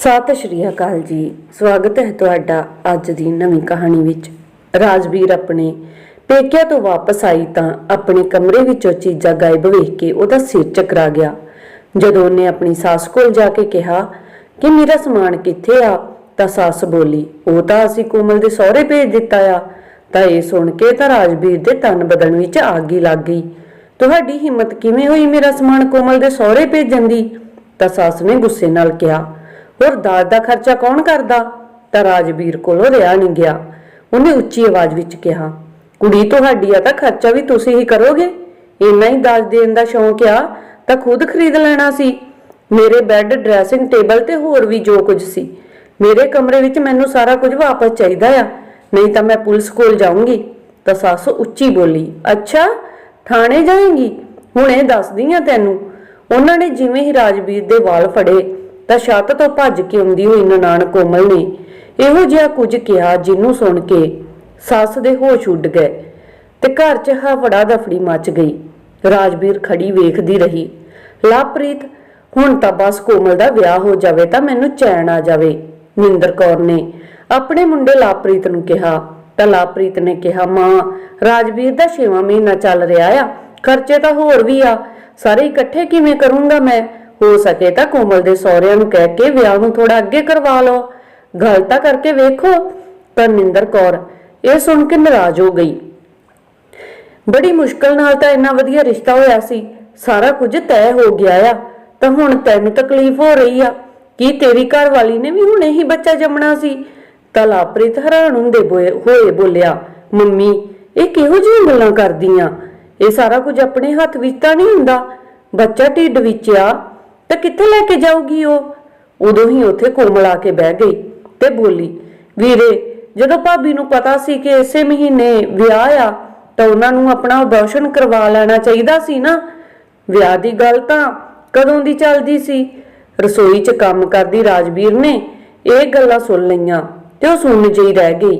ਸਤਿ ਸ਼੍ਰੀ ਅਕਾਲ ਜੀ। ਸਵਾਗਤ ਹੈ ਤੁਹਾਡਾ ਅੱਜ ਦੀ ਨਵੀਂ ਕਹਾਣੀ ਵਿੱਚ। ਰਾਜਵੀਰ ਆਪਣੇ ਪੇਕਿਆਂ ਤੋਂ ਵਾਪਸ ਆਈ ਤਾਂ ਆਪਣੇ ਕਮਰੇ ਵਿੱਚੋਂ ਚੀਜ਼ਾਂ ਗਾਇਬ ਵੇਖ ਕੇ ਉਹਦਾ ਸਿਰ ਚੱਕਰਾ ਗਿਆ। ਜਦੋਂ ਉਹਨੇ ਆਪਣੀ ਸੱਸ ਕੋਲ ਜਾ ਕੇ ਕਿਹਾ, ਕਿ ਮੇਰਾ ਸਮਾਨ ਕਿੱਥੇ ਆ? ਤਾਂ ਸੱਸ ਬੋਲੀ, ਉਹ ਤਾਂ ਅਸੀਂ ਕੋਮਲ ਦੇ ਸਹੁਰੇ ਭੇਜ ਦਿੱਤਾ ਆ। ਤਾਂ ਇਹ ਸੁਣ ਕੇ ਤਾਂ ਰਾਜਵੀਰ ਦੇ ਤਨ ਬਦਨ ਵਿੱਚ ਆਗ ਹੀ ਲੱਗ ਗਈ। ਤੁਹਾਡੀ ਹਿੰਮਤ ਕਿਵੇਂ ਹੋਈ ਮੇਰਾ ਸਮਾਨ ਕੋਮਲ ਦੇ ਸਹੁਰੇ ਭੇਜਣ ਦੀ? ਤਾਂ ਸੱਸ ਨੇ ਗੁੱਸੇ ਨਾਲ ਕਿਹਾ ਹੋਰ ਦਾਜ ਦਾ ਖਰਚਾ ਕੌਣ ਕਰਦਾ? ਤਾਂ ਰਾਜਵੀਰ ਕੋਲੋਂ ਰਿਹਾ ਨਹੀਂ ਗਿਆ। ਉਹਨੇ ਉੱਚੀ ਆਵਾਜ਼ ਵਿੱਚ ਕਿਹਾ, ਕੁੜੀ ਤੁਹਾਡੀ ਆ ਤਾਂ ਖਰਚਾ ਵੀ ਤੁਸੀਂ ਹੀ ਕਰੋਗੇ। ਇੰਨਾ ਹੀ ਦਾਜ ਦੇਣ ਦਾ ਸ਼ੌਂਕ ਆ, ਤਾਂ ਖੁਦ ਖਰੀਦ ਲੈਣਾ ਸੀ। ਮੇਰੇ ਬੈੱਡ ਡਰੈਸਿੰਗ ਟੇਬਲ ਤੇ ਹੋਰ ਵੀ ਜੋ ਕੁਝ ਸੀ। ਮੇਰੇ ਕਮਰੇ ਵਿੱਚ ਮੈਨੂੰ ਸਾਰਾ ਕੁਝ ਵਾਪਸ ਚਾਹੀਦਾ ਆ। ਨਹੀਂ ਤਾਂ ਮੈਂ ਪੁਲਿਸ ਕੋਲ ਜਾਊਂਗੀ। ਤਾਂ ਸੱਸ ਉੱਚੀ ਬੋਲੀ, ਅੱਛਾ, ਥਾਣੇ ਜਾਏਂਗੀ? ਇਹ ਦੱਸਦੀ ਆ ਤੈਨੂੰ, ਉਹਨਾਂ ਨੇ ਜਿਵੇਂ ਹੀ ਰਾਜਵੀਰ ਦੇ ਵਾਲ ਫੜੇ ਤਾਂ ਛੱਤ ਤੋਂ ਭੱਜ ਕੇ ਆਉਂਦੀ ਹੋਈ ਨਨਾਣ ਕੋਮਲ ਨੇ ਇਹੋ ਜਿਹਾ ਕੁਝ ਕਿਹਾ ਜਿਹਨੂੰ ਸੁਣ ਕੇ ਸੱਸ ਦੇ ਹੋਸ਼ ਉੱਡ ਗਏ ਤੇ ਘਰ 'ਚ ਹਫੜਾ ਦਫੜੀ ਮਚ ਗਈ। ਰਾਜਵੀਰ ਖੜੀ ਵੇਖਦੀ ਰਹੀ। ਲਾਪ੍ਰੀਤ, ਹੁਣ ਤਾਂ ਬਸ ਕੋਮਲ ਦਾ ਵਿਆਹ ਹੋ ਜਾਵੇ ਤਾਂ ਮੈਨੂੰ ਚੈਨ ਆ ਜਾਵੇ। ਨਿੰਦਰ ਕੌਰ ਨੇ ਆਪਣੇ ਮੁੰਡੇ ਲਾਪ੍ਰੀਤ ਨੂੰ ਕਿਹਾ। ਤਾਂ ਲਾਪ੍ਰੀਤ ਨੇ ਕਿਹਾ, ਮਾਂ, ਰਾਜਵੀਰ ਦਾ 6ਵਾਂ ਮਹੀਨਾ ਚੱਲ ਰਿਹਾ ਆ, ਖਰਚੇ ਤਾਂ ਹੋਰ ਵੀ ਆ। ਸਾਰੇ ਇਕੱਠੇ ਕਿਵੇਂ ਕਰੂੰਗਾ ਮੈਂ? ਹੋ ਸਕੇ ਤਾਂ ਕੋਮਲ ਦੇ ਸਹੁਰਿਆਂ ਨੂੰ ਕਹਿ ਕੇ ਵਿਆਹ ਨੂੰ ਥੋੜਾ ਅੱਗੇ ਕਰਵਾ ਲਓ। ਗੱਲ ਤਾਂ ਕਰਕੇ ਵੇਖੋ ਪਰ ਨਿੰਦਰ ਕੌਰ, ਇਹ ਸੁਣ ਕੇ ਨਾਰਾਜ਼ ਹੋ ਗਈ। ਬੜੀ ਮੁਸ਼ਕਲ ਨਾਲ ਤਾਂ ਇੰਨਾ ਵਧੀਆ ਰਿਸ਼ਤਾ ਹੋਇਆ ਸੀ, ਸਾਰਾ ਕੁਝ ਤੈਅ ਹੋ ਗਿਆ ਆ। ਤਾਂ ਹੁਣ ਤੈਨੂੰ ਤਕਲੀਫ ਹੋ ਰਹੀ ਆ। ਕੀ ਤੇਰੀ ਘਰ ਵਾਲੀ ਨੇ ਵੀ ਹੁਣੇ ਹੀ ਬੱਚਾ ਜੰਮਣਾ ਸੀ? ਤਾਂ ਲਾਪ੍ਰਿਤ ਹੈਰਾਨ ਹੁੰਦੇ ਬੋਏ- ਹੋਏ ਬੋਲਿਆ, ਮੰਮੀ, ਇਹ ਕਿਹੋ ਜਿਹੀਆਂ ਗੱਲਾਂ ਕਰਦੀਆਂ? ਇਹ ਸਾਰਾ ਕੁਝ ਆਪਣੇ ਹੱਥ ਵਿੱਚ ਤਾਂ ਨਹੀਂ ਹੁੰਦਾ। ਬੱਚਾ ਢਿੱਡ ਵਿੱਚ ਆ। ਤਾਂ ਕਿੱਥੇ ਲੈ ਕੇ ਜਾਊਗੀ ਉਹ? ਉਦੋਂ ਹੀ ਉੱਥੇ ਕੋਮਲ ਆ ਕੇ ਬਹਿ ਗਈ ਤੇ ਬੋਲੀ, ਵੀਰੇ, ਜਦੋਂ ਭਾਬੀ ਨੂੰ ਪਤਾ ਸੀ ਕਿ ਇਸੇ ਮਹੀਨੇ ਵਿਆਹ ਆ, ਤਾਂ ਉਹਨਾਂ ਨੂੰ ਆਪਣਾ ਅਬੋਰਸ਼ਨ ਕਰਵਾ ਲੈਣਾ ਚਾਹੀਦਾ ਸੀ ਨਾ। ਵਿਆਹ ਦੀ ਗੱਲ ਤਾਂ ਕਦੋਂ ਦੀ ਚੱਲਦੀ ਸੀ? ਰਸੋਈ 'ਚ ਕੰਮ ਕਰਦੀ ਰਾਜਵੀਰ ਨੇ ਇਹ ਗੱਲਾਂ ਸੁਣ ਲਈਆਂ ਤੇ ਉਹ ਸੁਣਨ ਜਿਹੀ ਰਹਿ ਗਈ।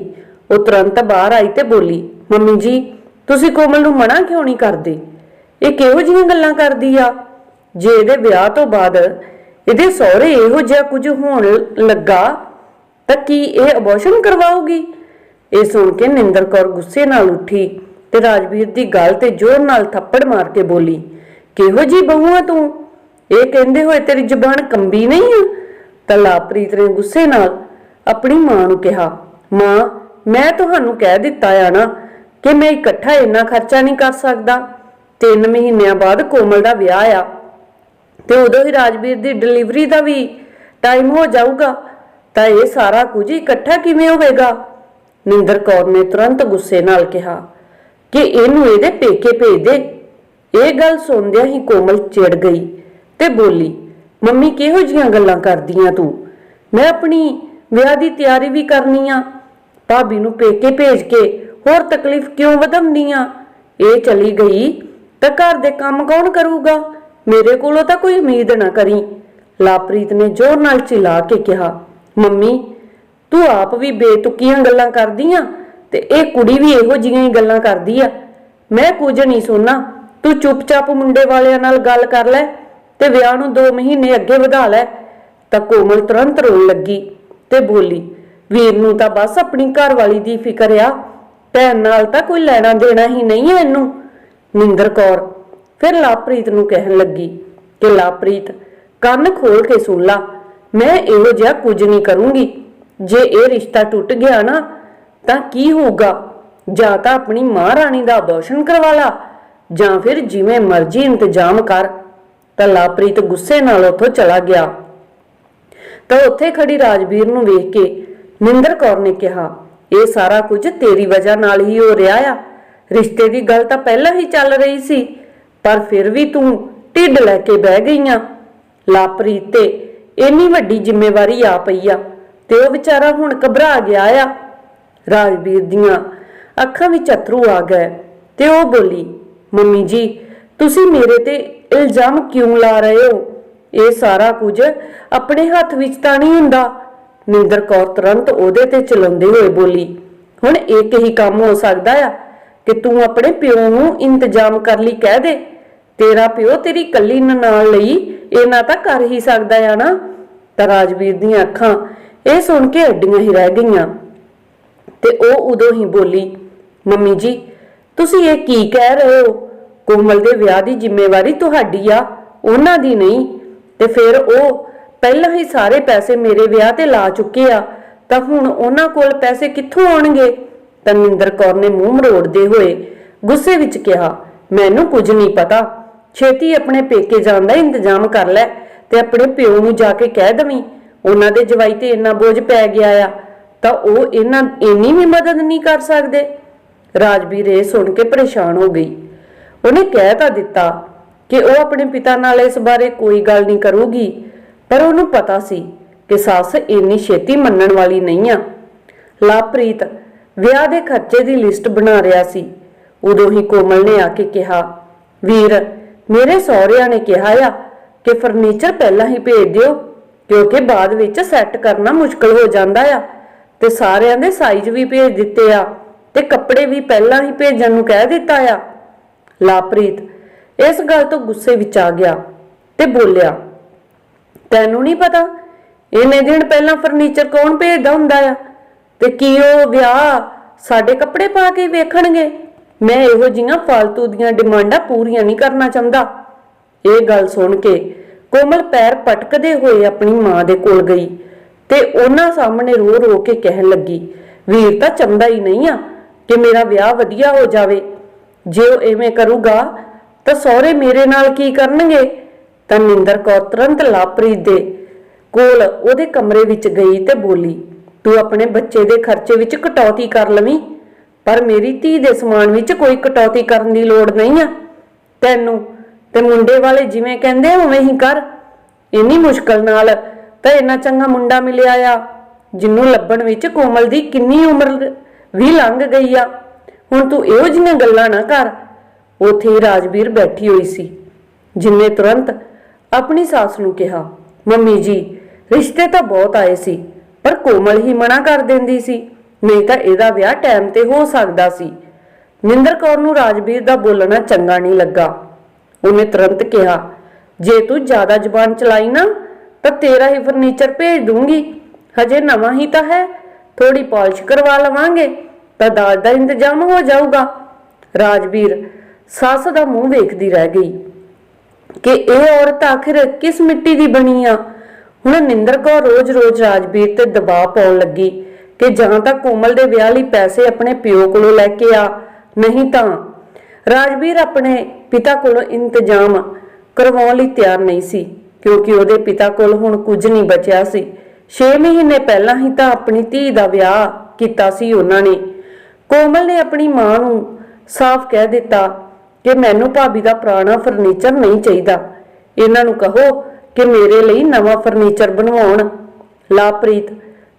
ਉਹ ਤੁਰੰਤ ਬਾਹਰ ਆਈ ਤੇ ਬੋਲੀ, ਮੰਮੀ ਜੀ, ਤੁਸੀਂ ਕੋਮਲ ਨੂੰ ਮਨਾ ਕਿਉਂ ਨਹੀਂ ਕਰਦੇ? ਇਹ ਕਿਹੋ ਜਿਹੀਆਂ ਗੱਲਾਂ ਕਰਦੀ ਆ? ਜੇ ਇਹਦੇ ਵਿਆਹ ਤੋਂ ਬਾਅਦ ਇਹਦੇ ਸਹੁਰੇ ਇਹੋ ਜਿਹਾ ਕੁਝ ਹੋਣ ਲੱਗਾ, ਤਾਂ ਕੀ ਇਹ ਅਬੋਰਸ਼ਨ ਕਰਵਾਉਗੀ ਇਹ ਸੁਣ ਕੇ ਨਿੰਦਰ ਕੌਰ ਗੁੱਸੇ ਨਾਲ ਉੱਠੀ ਤੇ ਰਾਜਵੀਰ ਦੀ ਗੱਲ ਤੇ ਜ਼ੋਰ ਨਾਲ ਥੱਪੜ ਮਾਰ ਕੇ ਬੋਲੀ, ਕਿਹੋ ਜੀ ਬਹੂ ਆ ਤੂੰ? ਇਹ ਕਹਿੰਦੇ ਹੋਏ ਤੇਰੀ ਜਬਾਨ ਕੰਬੀ ਨਹੀਂ ਆ? ਤਾਂ ਲਾਪ੍ਰੀਤ ਨੇ ਗੁੱਸੇ ਨਾਲ ਆਪਣੀ ਮਾਂ ਨੂੰ ਕਿਹਾ, ਮਾਂ, ਮੈਂ ਤੁਹਾਨੂੰ ਕਹਿ ਦਿੱਤਾ ਆ ਨਾ ਕਿ ਮੈਂ ਇਕੱਠਾ ਇੰਨਾ ਖਰਚਾ ਨਹੀਂ ਕਰ ਸਕਦਾ। ਤਿੰਨ ਮਹੀਨਿਆਂ ਬਾਅਦ ਕੋਮਲ ਦਾ ਵਿਆਹ ਆ। ਤੇ ਉਦੋਂ ਹੀ ਰਾਜਵੀਰ ਦੀ ਡਿਲੀਵਰੀ ਦਾ ਵੀ ਟਾਈਮ ਹੋ ਜਾਊਗਾ। ਤਾਂ ਇਹ ਸਾਰਾ ਕੁਝ ਇਕੱਠਾ ਕਿਵੇਂ ਹੋਵੇਗਾ? ਨਿੰਦਰ ਕੌਰ ਨੇ ਤੁਰੰਤ ਗੁੱਸੇ ਨਾਲ ਕਿਹਾ ਕਿ ਇਹਨੂੰ ਇਹਦੇ ਪੇਕੇ ਭੇਜ ਦੇ। ਇਹ ਗੱਲ ਸੁਣਦਿਆਂ ਹੀ ਕੋਮਲ ਚਿੜ ਗਈ ਤੇ ਬੋਲੀ, ਮੰਮੀ, ਕਿਹੋ ਜੀਆਂ ਗੱਲਾਂ ਕਰਦੀਆਂ ਤੂੰ? ਮੈਂ ਆਪਣੀ ਵਿਆਹ ਦੀ ਤਿਆਰੀ ਵੀ ਕਰਨੀ ਆ। ਭਾਬੀ ਨੂੰ ਪੇਕੇ ਭੇਜ ਕੇ ਹੋਰ ਤਕਲੀਫ ਕਿਉਂ ਵਧਾਉਣੀ ਆ? ਇਹ ਚਲੀ ਗਈ ਤਾਂ ਘਰ ਦੇ ਕੰਮ ਕੌਣ ਕਰੂਗਾ? ਮੇਰੇ ਕੋਲੋਂ ਤਾਂ ਕੋਈ ਉਮੀਦ ਨਾ ਕਰੀ। ਲਾਪ੍ਰੀਤ ਨੇ ਜ਼ੋਰ ਨਾਲ ਚਿਲਾ ਕੇ ਕਿਹਾ, ਮੰਮੀ, ਤੂੰ ਆਪ ਵੀ ਬੇਤੁਕੀਆਂ ਗੱਲਾਂ ਕਰਦੀ ਆ ਤੇ ਇਹ ਕੁੜੀ ਵੀ ਇਹੋ ਜਿਹੀਆਂ ਹੀ ਗੱਲਾਂ ਕਰਦੀ ਆ। ਮੈਂ ਕੁਝ ਨਹੀਂ ਸੁਣਨਾ। ਤੂੰ ਚੁੱਪਚਾਪ ਮੁੰਡੇ ਵਾਲਿਆਂ ਨਾਲ ਗੱਲ ਕਰ ਲੈ ਤੇ ਵਿਆਹ ਨੂੰ 2 ਮਹੀਨੇ ਅੱਗੇ ਵਧਾ ਲੈ। ਤਾਂ ਕੋਮਲ ਤੁਰੰਤ ਰੋਣ ਲੱਗੀ ਤੇ ਬੋਲੀ, ਵੀਰ ਨੂੰ ਤਾਂ ਬਸ ਆਪਣੀ ਘਰ ਵਾਲੀ ਦੀ ਫਿਕਰ ਆ। ਭੈਣ ਨਾਲ ਤਾਂ ਕੋਈ ਲੈਣਾ ਦੇਣਾ ਹੀ ਨਹੀਂ ਹੈ ਇਹਨੂੰ। ਨਿੰਦਰ ਕੌਰ ਫਿਰ ਲਾਪ੍ਰੀਤ ਨੂੰ ਕਹਿਣ ਲੱਗੀ ਕਿ ਲਾਪ੍ਰੀਤ, ਕੰਨ ਖੋਲ ਕੇ ਸੁਣ ਲਾ, ਮੈਂ ਇਹੋ ਜਿਹਾ ਕੁਝ ਨਹੀਂ ਕਰੂੰਗੀ। ਜੇ ਇਹ ਰਿਸ਼ਤਾ ਟੁੱਟ ਗਿਆ ਨਾ, ਤਾਂ ਕੀ ਹੋਊਗਾ? ਜਾਂ ਤਾਂ ਆਪਣੀ ਮਾਂ ਰਾਣੀ ਦਾ ਅਬੋਰਸ਼ਨ ਕਰਵਾ ਲਾ, ਜਾਂ ਫਿਰ ਜਿਵੇਂ ਮਰਜ਼ੀ ਇੰਤਜ਼ਾਮ ਕਰ। ਤਾਂ ਲਾਪ੍ਰੀਤ ਗੁੱਸੇ ਨਾਲ ਉੱਥੋਂ ਚਲਾ ਗਿਆ। ਤਾਂ ਉੱਥੇ ਖੜੀ ਰਾਜਵੀਰ ਨੂੰ ਵੇਖ ਕੇ ਨਿੰਦਰ ਕੌਰ ਨੇ ਕਿਹਾ, ਇਹ ਸਾਰਾ ਕੁਝ ਤੇਰੀ ਵਜ੍ਹਾ ਨਾਲ ਹੀ ਹੋ ਰਿਹਾ ਆ। ਰਿਸ਼ਤੇ ਦੀ ਗੱਲ ਤਾਂ ਪਹਿਲਾਂ ਹੀ ਚੱਲ ਰਹੀ ਸੀ। ਪਰ ਫਿਰ ਵੀ ਤੂੰ ਢਿੱਡ ਲੈ ਕੇ ਬਹਿ ਗਈਆਂ। ਲਾਪ੍ਰੀਤ ਤੇ ਇੰਨੀ ਵੱਡੀ ਜ਼ਿੰਮੇਵਾਰੀ ਆ ਪਈ ਆ ਤੇ ਉਹ ਵਿਚਾਰਾ ਹੁਣ ਘਬਰਾ ਗਿਆ ਆ। ਰਾਜਵੀਰ ਦੀਆਂ ਅੱਖਾਂ ਵਿੱਚ ਅਥਰੂ ਆ ਗਏ ਤੇ ਉਹ ਬੋਲੀ, ਮੰਮੀ ਜੀ, ਤੁਸੀਂ ਮੇਰੇ ਤੇ ਇਲਜ਼ਾਮ ਕਿਉਂ ਲਾ ਰਹੇ ਹੋ? ਇਹ ਸਾਰਾ ਕੁਝ ਆਪਣੇ ਹੱਥ ਵਿੱਚ ਤਾਂ ਨਹੀਂ ਹੁੰਦਾ। ਨਿੰਦਰ ਕੌਰ ਤੁਰੰਤ ਉਹਦੇ ਤੇ ਚਲਾਉਂਦੇ ਹੋਏ ਬੋਲੀ, ਹੁਣ ਇੱਕ ਹੀ ਕੰਮ ਹੋ ਸਕਦਾ ਆ ਕਿ ਤੂੰ ਆਪਣੇ ਪਿਓ ਨੂੰ ਇੰਤਜ਼ਾਮ ਕਰ ਲਈ ਕਹਿ ਦੇ? ਤੇਰਾ ਪਿਓ ਤੇਰੀ ਕੱਲੀ ਨਨਾਣ ਲਈ ਇਹਨਾਂ ਤਾਂ ਕਰ ਹੀ ਸਕਦਾ ਆ ਨਾ। ਤਾਂ ਰਾਜਵੀਰ ਦੀਆਂ ਅੱਖਾਂ ਇਹ ਸੁਣ ਕੇ ਅੱਡੀਆਂ ਹੀ ਰਹਿ ਗਈਆਂ। ਤੇ ਉਹ ਉਦੋਂ ਹੀ ਬੋਲੀ, ਮੰਮੀ ਜੀ, ਤੁਸੀਂ ਇਹ ਕੀ ਕਹਿ ਰਹੇ ਹੋ? ਕੋਮਲ ਦੇ ਵਿਆਹ ਦੀ ਜ਼ਿੰਮੇਵਾਰੀ ਤੁਹਾਡੀ ਆ, ਉਹਨਾਂ ਦੀ ਨਹੀਂ। ਤੇ ਫਿਰ ਉਹ ਪਹਿਲਾਂ ਹੀ ਸਾਰੇ ਪੈਸੇ ਮੇਰੇ ਵਿਆਹ ਤੇ ਲਾ ਚੁੱਕੇ ਆ, ਤਾਂ ਹੁਣ ਉਹਨਾਂ ਕੋਲ ਪੈਸੇ ਕਿੱਥੋਂ ਆਉਣਗੇ? ਤਨਿੰਦਰ ਕੌਰ ਨੇ ਮੂੰਹ ਮਰੋੜਦੇ ਹੋਏ ਗੁੱਸੇ ਵਿੱਚ ਕਿਹਾ, ਮੈਨੂੰ ਕੁਝ ਨਹੀਂ ਪਤਾ। ਛੇਤੀ ਆਪਣੇ ਪੇਕੇ ਜਾਣ ਦਾ ਇੰਤਜ਼ਾਮ ਕਰ ਲੈ ਤੇ ਆਪਣੇ ਪਿਓ ਨੂੰ ਜਾ ਕੇ ਕਹਿ ਦਵੀਂ, ਉਹਨਾਂ ਦੇ ਜਵਾਈ ਤੇ ਇੰਨਾ ਬੋਝ ਪੈ ਗਿਆ ਆ, ਤਾਂ ਉਹ ਇਹਨਾਂ, ਇੰਨੀ ਵੀ ਮਦਦ ਨਹੀਂ ਕਰ ਸਕਦੇ। ਰਾਜਵੀਰ ਇਹ ਸੁਣ ਕੇ ਪਰੇਸ਼ਾਨ ਹੋ ਗਈ। ਉਹਨੇ ਕਹਿ ਤਾਂ ਦਿੱਤਾ ਕਿ ਉਹ ਆਪਣੇ ਪਿਤਾ ਨਾਲ ਇਸ ਬਾਰੇ ਕੋਈ ਗੱਲ ਨਹੀਂ ਕਰੂਗੀ, ਪਰ ਉਹਨੂੰ ਪਤਾ ਸੀ ਕਿ ਸੱਸ ਇੰਨੀ ਛੇਤੀ ਮੰਨਣ ਵਾਲੀ ਨਹੀਂ ਆ। ਲਾਪ੍ਰੀਤ ਵਿਆਹ ਦੇ ਖਰਚੇ ਦੀ ਲਿਸਟ ਬਣਾ ਰਿਹਾ ਸੀ। ਉਦੋਂ ਹੀ ਕੋਮਲ ਨੇ ਆ ਕੇ ਕਿਹਾ, ਵੀਰ ਮੇਰੇ ਸਹੁਰਿਆਂ ਨੇ ਕਿਹਾ ਆ ਕਿ ਫਰਨੀਚਰ ਪਹਿਲਾਂ ਹੀ ਭੇਜ ਦਿਓ, ਕਿਉਂਕਿ ਬਾਅਦ ਵਿੱਚ ਸੈੱਟ ਕਰਨਾ ਮੁਸ਼ਕਲ ਹੋ ਜਾਂਦਾ ਆ। ਤੇ ਸਾਰਿਆਂ ਦੇ ਸਾਈਜ਼ ਵੀ ਭੇਜ ਦਿੱਤੇ ਆ, ਤੇ ਕੱਪੜੇ ਵੀ ਪਹਿਲਾਂ ਹੀ ਭੇਜਣ ਨੂੰ ਕਹਿ ਦਿੱਤਾ ਆ। ਲਾਪ੍ਰੀਤ, ਇਸ ਗੱਲ ਤੋਂ ਗੁੱਸੇ ਵਿੱਚ ਆ ਗਿਆ ਤੇ ਬੋਲਿਆ, ਤੈਨੂੰ ਨਹੀਂ ਪਤਾ, ਇੰਨੇ ਦਿਨ ਪਹਿਲਾਂ ਫਰਨੀਚਰ ਕੌਣ ਭੇਜਦਾ ਹੁੰਦਾ ਆ? ਤੇ ਕੀ ਉਹ ਵਿਆਹ ਸਾਡੇ ਕੱਪੜੇ ਪਾ ਕੇ ਵੇਖਣਗੇ? ਮੈਂ ਇਹੋ ਜੀਆਂ ਫालतू ਦੀਆਂ ਡਿਮਾਂਡਾਂ ਪੂਰੀਆਂ ਨਹੀਂ ਕਰਨਾ ਚਾਹੁੰਦਾ। ਇਹ ਗੱਲ ਸੁਣ ਕੇ ਕੋਮਲ ਪੈਰ ਪਟਕਦੇ ਹੋਏ ਆਪਣੀ ਮਾਂ ਦੇ ਕੋਲ ਗਈ ਤੇ ਉਹਨਾਂ ਸਾਹਮਣੇ ਰੋ ਰੋ ਕੇ ਕਹਿਣ ਲੱਗੀ, ਵੀਰ ਤਾਂ ਚੰਦਾ ਹੀ ਨਹੀਂ ਆ ਕਿ ਮੇਰਾ ਵਿਆਹ ਵਧੀਆ ਹੋ ਜਾਵੇ। ਜੇ ਉਹ ਐਵੇਂ ਕਰੂਗਾ ਤਾਂ ਸਹੁਰੇ ਮੇਰੇ ਨਾਲ ਕੀ ਕਰਨਗੇ? ਤਾਂ ਨਿੰਦਰ ਕੌਰ ਤੁਰੰਤ ਲਾਪ੍ਰੀਤ ਦੇ ਕੋਲ ਉਹਦੇ ਕਮਰੇ ਵਿੱਚ ਗਈ ਤੇ ਬੋਲੀ, ਤੂੰ ਆਪਣੇ ਬੱਚੇ ਦੇ ਖਰਚੇ ਵਿੱਚ ਕਟੌਤੀ ਕਰ ਲਵੀਂ। ਪਰ ਮੇਰੀ ਧੀ ਦੇ ਸਮਾਨ ਵਿੱਚ ਕੋਈ ਕਟੌਤੀ ਕਰਨ ਦੀ ਲੋੜ ਨਹੀਂ ਆ। ਤੈਨੂੰ ਤੇ ਮੁੰਡੇ ਵਾਲੇ ਜਿਵੇਂ ਕਹਿੰਦੇ ਉਵੇਂ ਹੀ ਕਰ। ਇੰਨੀ ਮੁਸ਼ਕਲ ਨਾਲ ਤਾਂ ਇੰਨਾ ਚੰਗਾ ਮੁੰਡਾ ਮਿਲਿਆ ਆ, ਜਿੰਨੂੰ ਲੱਭਣ ਵਿੱਚ ਕੋਮਲ ਦੀ ਕਿੰਨੀ ਉਮਰ ਵੀ ਲੰਘ ਗਈ ਆ। ਹੁਣ ਤੂੰ ਇਹੋ ਜਿਹੀਆਂ ਗੱਲਾਂ ਨਾ ਕਰ। ਉਥੇ ਹੀ ਰਾਜਵੀਰ ਬੈਠੀ ਹੋਈ ਸੀ, ਜਿੰਨੇ ਤੁਰੰਤ ਆਪਣੀ ਸੱਸ ਨੂੰ ਕਿਹਾ, ਮੰਮੀ ਜੀ, ਰਿਸ਼ਤੇ ਤਾਂ ਬਹੁਤ ਆਏ ਸੀ, ਪਰ ਕੋਮਲ ਹੀ ਮਨਾ ਕਰ ਦਿੰਦੀ ਸੀ। ਨਹੀਂ ਤਾਂ ਇਹਦਾ ਵਿਆਹ ਟਾਈਮ ਤੇ ਹੋ ਸਕਦਾ ਸੀ। ਨਿੰਦਰ ਕੌਰ ਨੂੰ ਰਾਜਵੀਰ ਦਾ ਬੋਲਣਾ ਚੰਗਾ ਨਹੀਂ ਲੱਗਾ। ਉਹਨੇ ਤੁਰੰਤ ਕਿਹਾ, ਜੇ ਤੂੰ ਜ਼ਿਆਦਾ ਜ਼ੁਬਾਨ ਚਲਾਈ ਨਾ, ਤਾਂ ਤੇਰਾ ਹੀ ਫਰਨੀਚਰ ਭੇਜ ਦੂੰਗੀ। ਹਜੇ ਨਵਾਂ ਹੀ ਤਾਂ ਹੈ ਥੋੜੀ ਪਾਲਿਸ਼ ਕਰਵਾ ਲਵਾਂਗੇ, ਤਾਂ ਦਾਜ ਦਾ ਇੰਤਜ਼ਾਮ ਹੋ ਜਾਊਗਾ। ਰਾਜਵੀਰ ਸੱਸ ਦਾ ਮੂੰਹ ਵੇਖਦੀ ਰਹਿ ਗਈ ਕਿ ਇਹ ਔਰਤ ਆਖਿਰ ਕਿਸ ਮਿੱਟੀ ਦੀ ਬਣੀ ਆ। ਹੁਣ ਨਿੰਦਰ ਕੌਰ ਰੋਜ਼-ਰੋਜ਼ ਰਾਜਵੀਰ ਤੇ ਦਬਾਅ ਪਾਉਣ ਲੱਗੀ। ਕਿ ਜਾਂ ਤਾਂ ਕੋਮਲ ਦੇ ਵਿਆਹ ਲਈ ਪੈਸੇ ਆਪਣੇ ਪਿਓ ਕੋਲੋਂ ਲੈ ਕੇ ਆ, ਨਹੀਂ ਤਾਂ ਰਾਜਵੀਰ ਆਪਣੇ ਪਿਤਾ ਕੋਲੋਂ ਇੰਤਜ਼ਾਮ ਕਰਵਾਉਣ ਲਈ ਤਿਆਰ ਨਹੀਂ ਸੀ, ਕਿਉਂਕਿ ਉਹਦੇ ਪਿਤਾ ਕੋਲ ਹੁਣ ਕੁਝ ਨਹੀਂ ਬਚਿਆ ਸੀ। 6 ਮਹੀਨੇ ਪਹਿਲਾਂ ਹੀ ਤਾਂ ਆਪਣੀ ਧੀ ਦਾ ਵਿਆਹ ਕੀਤਾ ਸੀ ਉਹਨਾਂ ਨੇ। ਕੋਮਲ ਨੇ ਆਪਣੀ ਮਾਂ ਨੂੰ ਸਾਫ਼ ਕਹਿ ਦਿੱਤਾ ਕਿ ਮੈਨੂੰ ਭਾਬੀ ਦਾ ਪੁਰਾਣਾ ਫਰਨੀਚਰ ਨਹੀਂ ਚਾਹੀਦਾ। ਇਹਨਾਂ ਨੂੰ ਕਹੋ ਕਿ ਮੇਰੇ ਲਈ ਨਵਾਂ ਫਰਨੀਚਰ ਬਣਵਾਉਣ। ਲਾਪ੍ਰੀਤ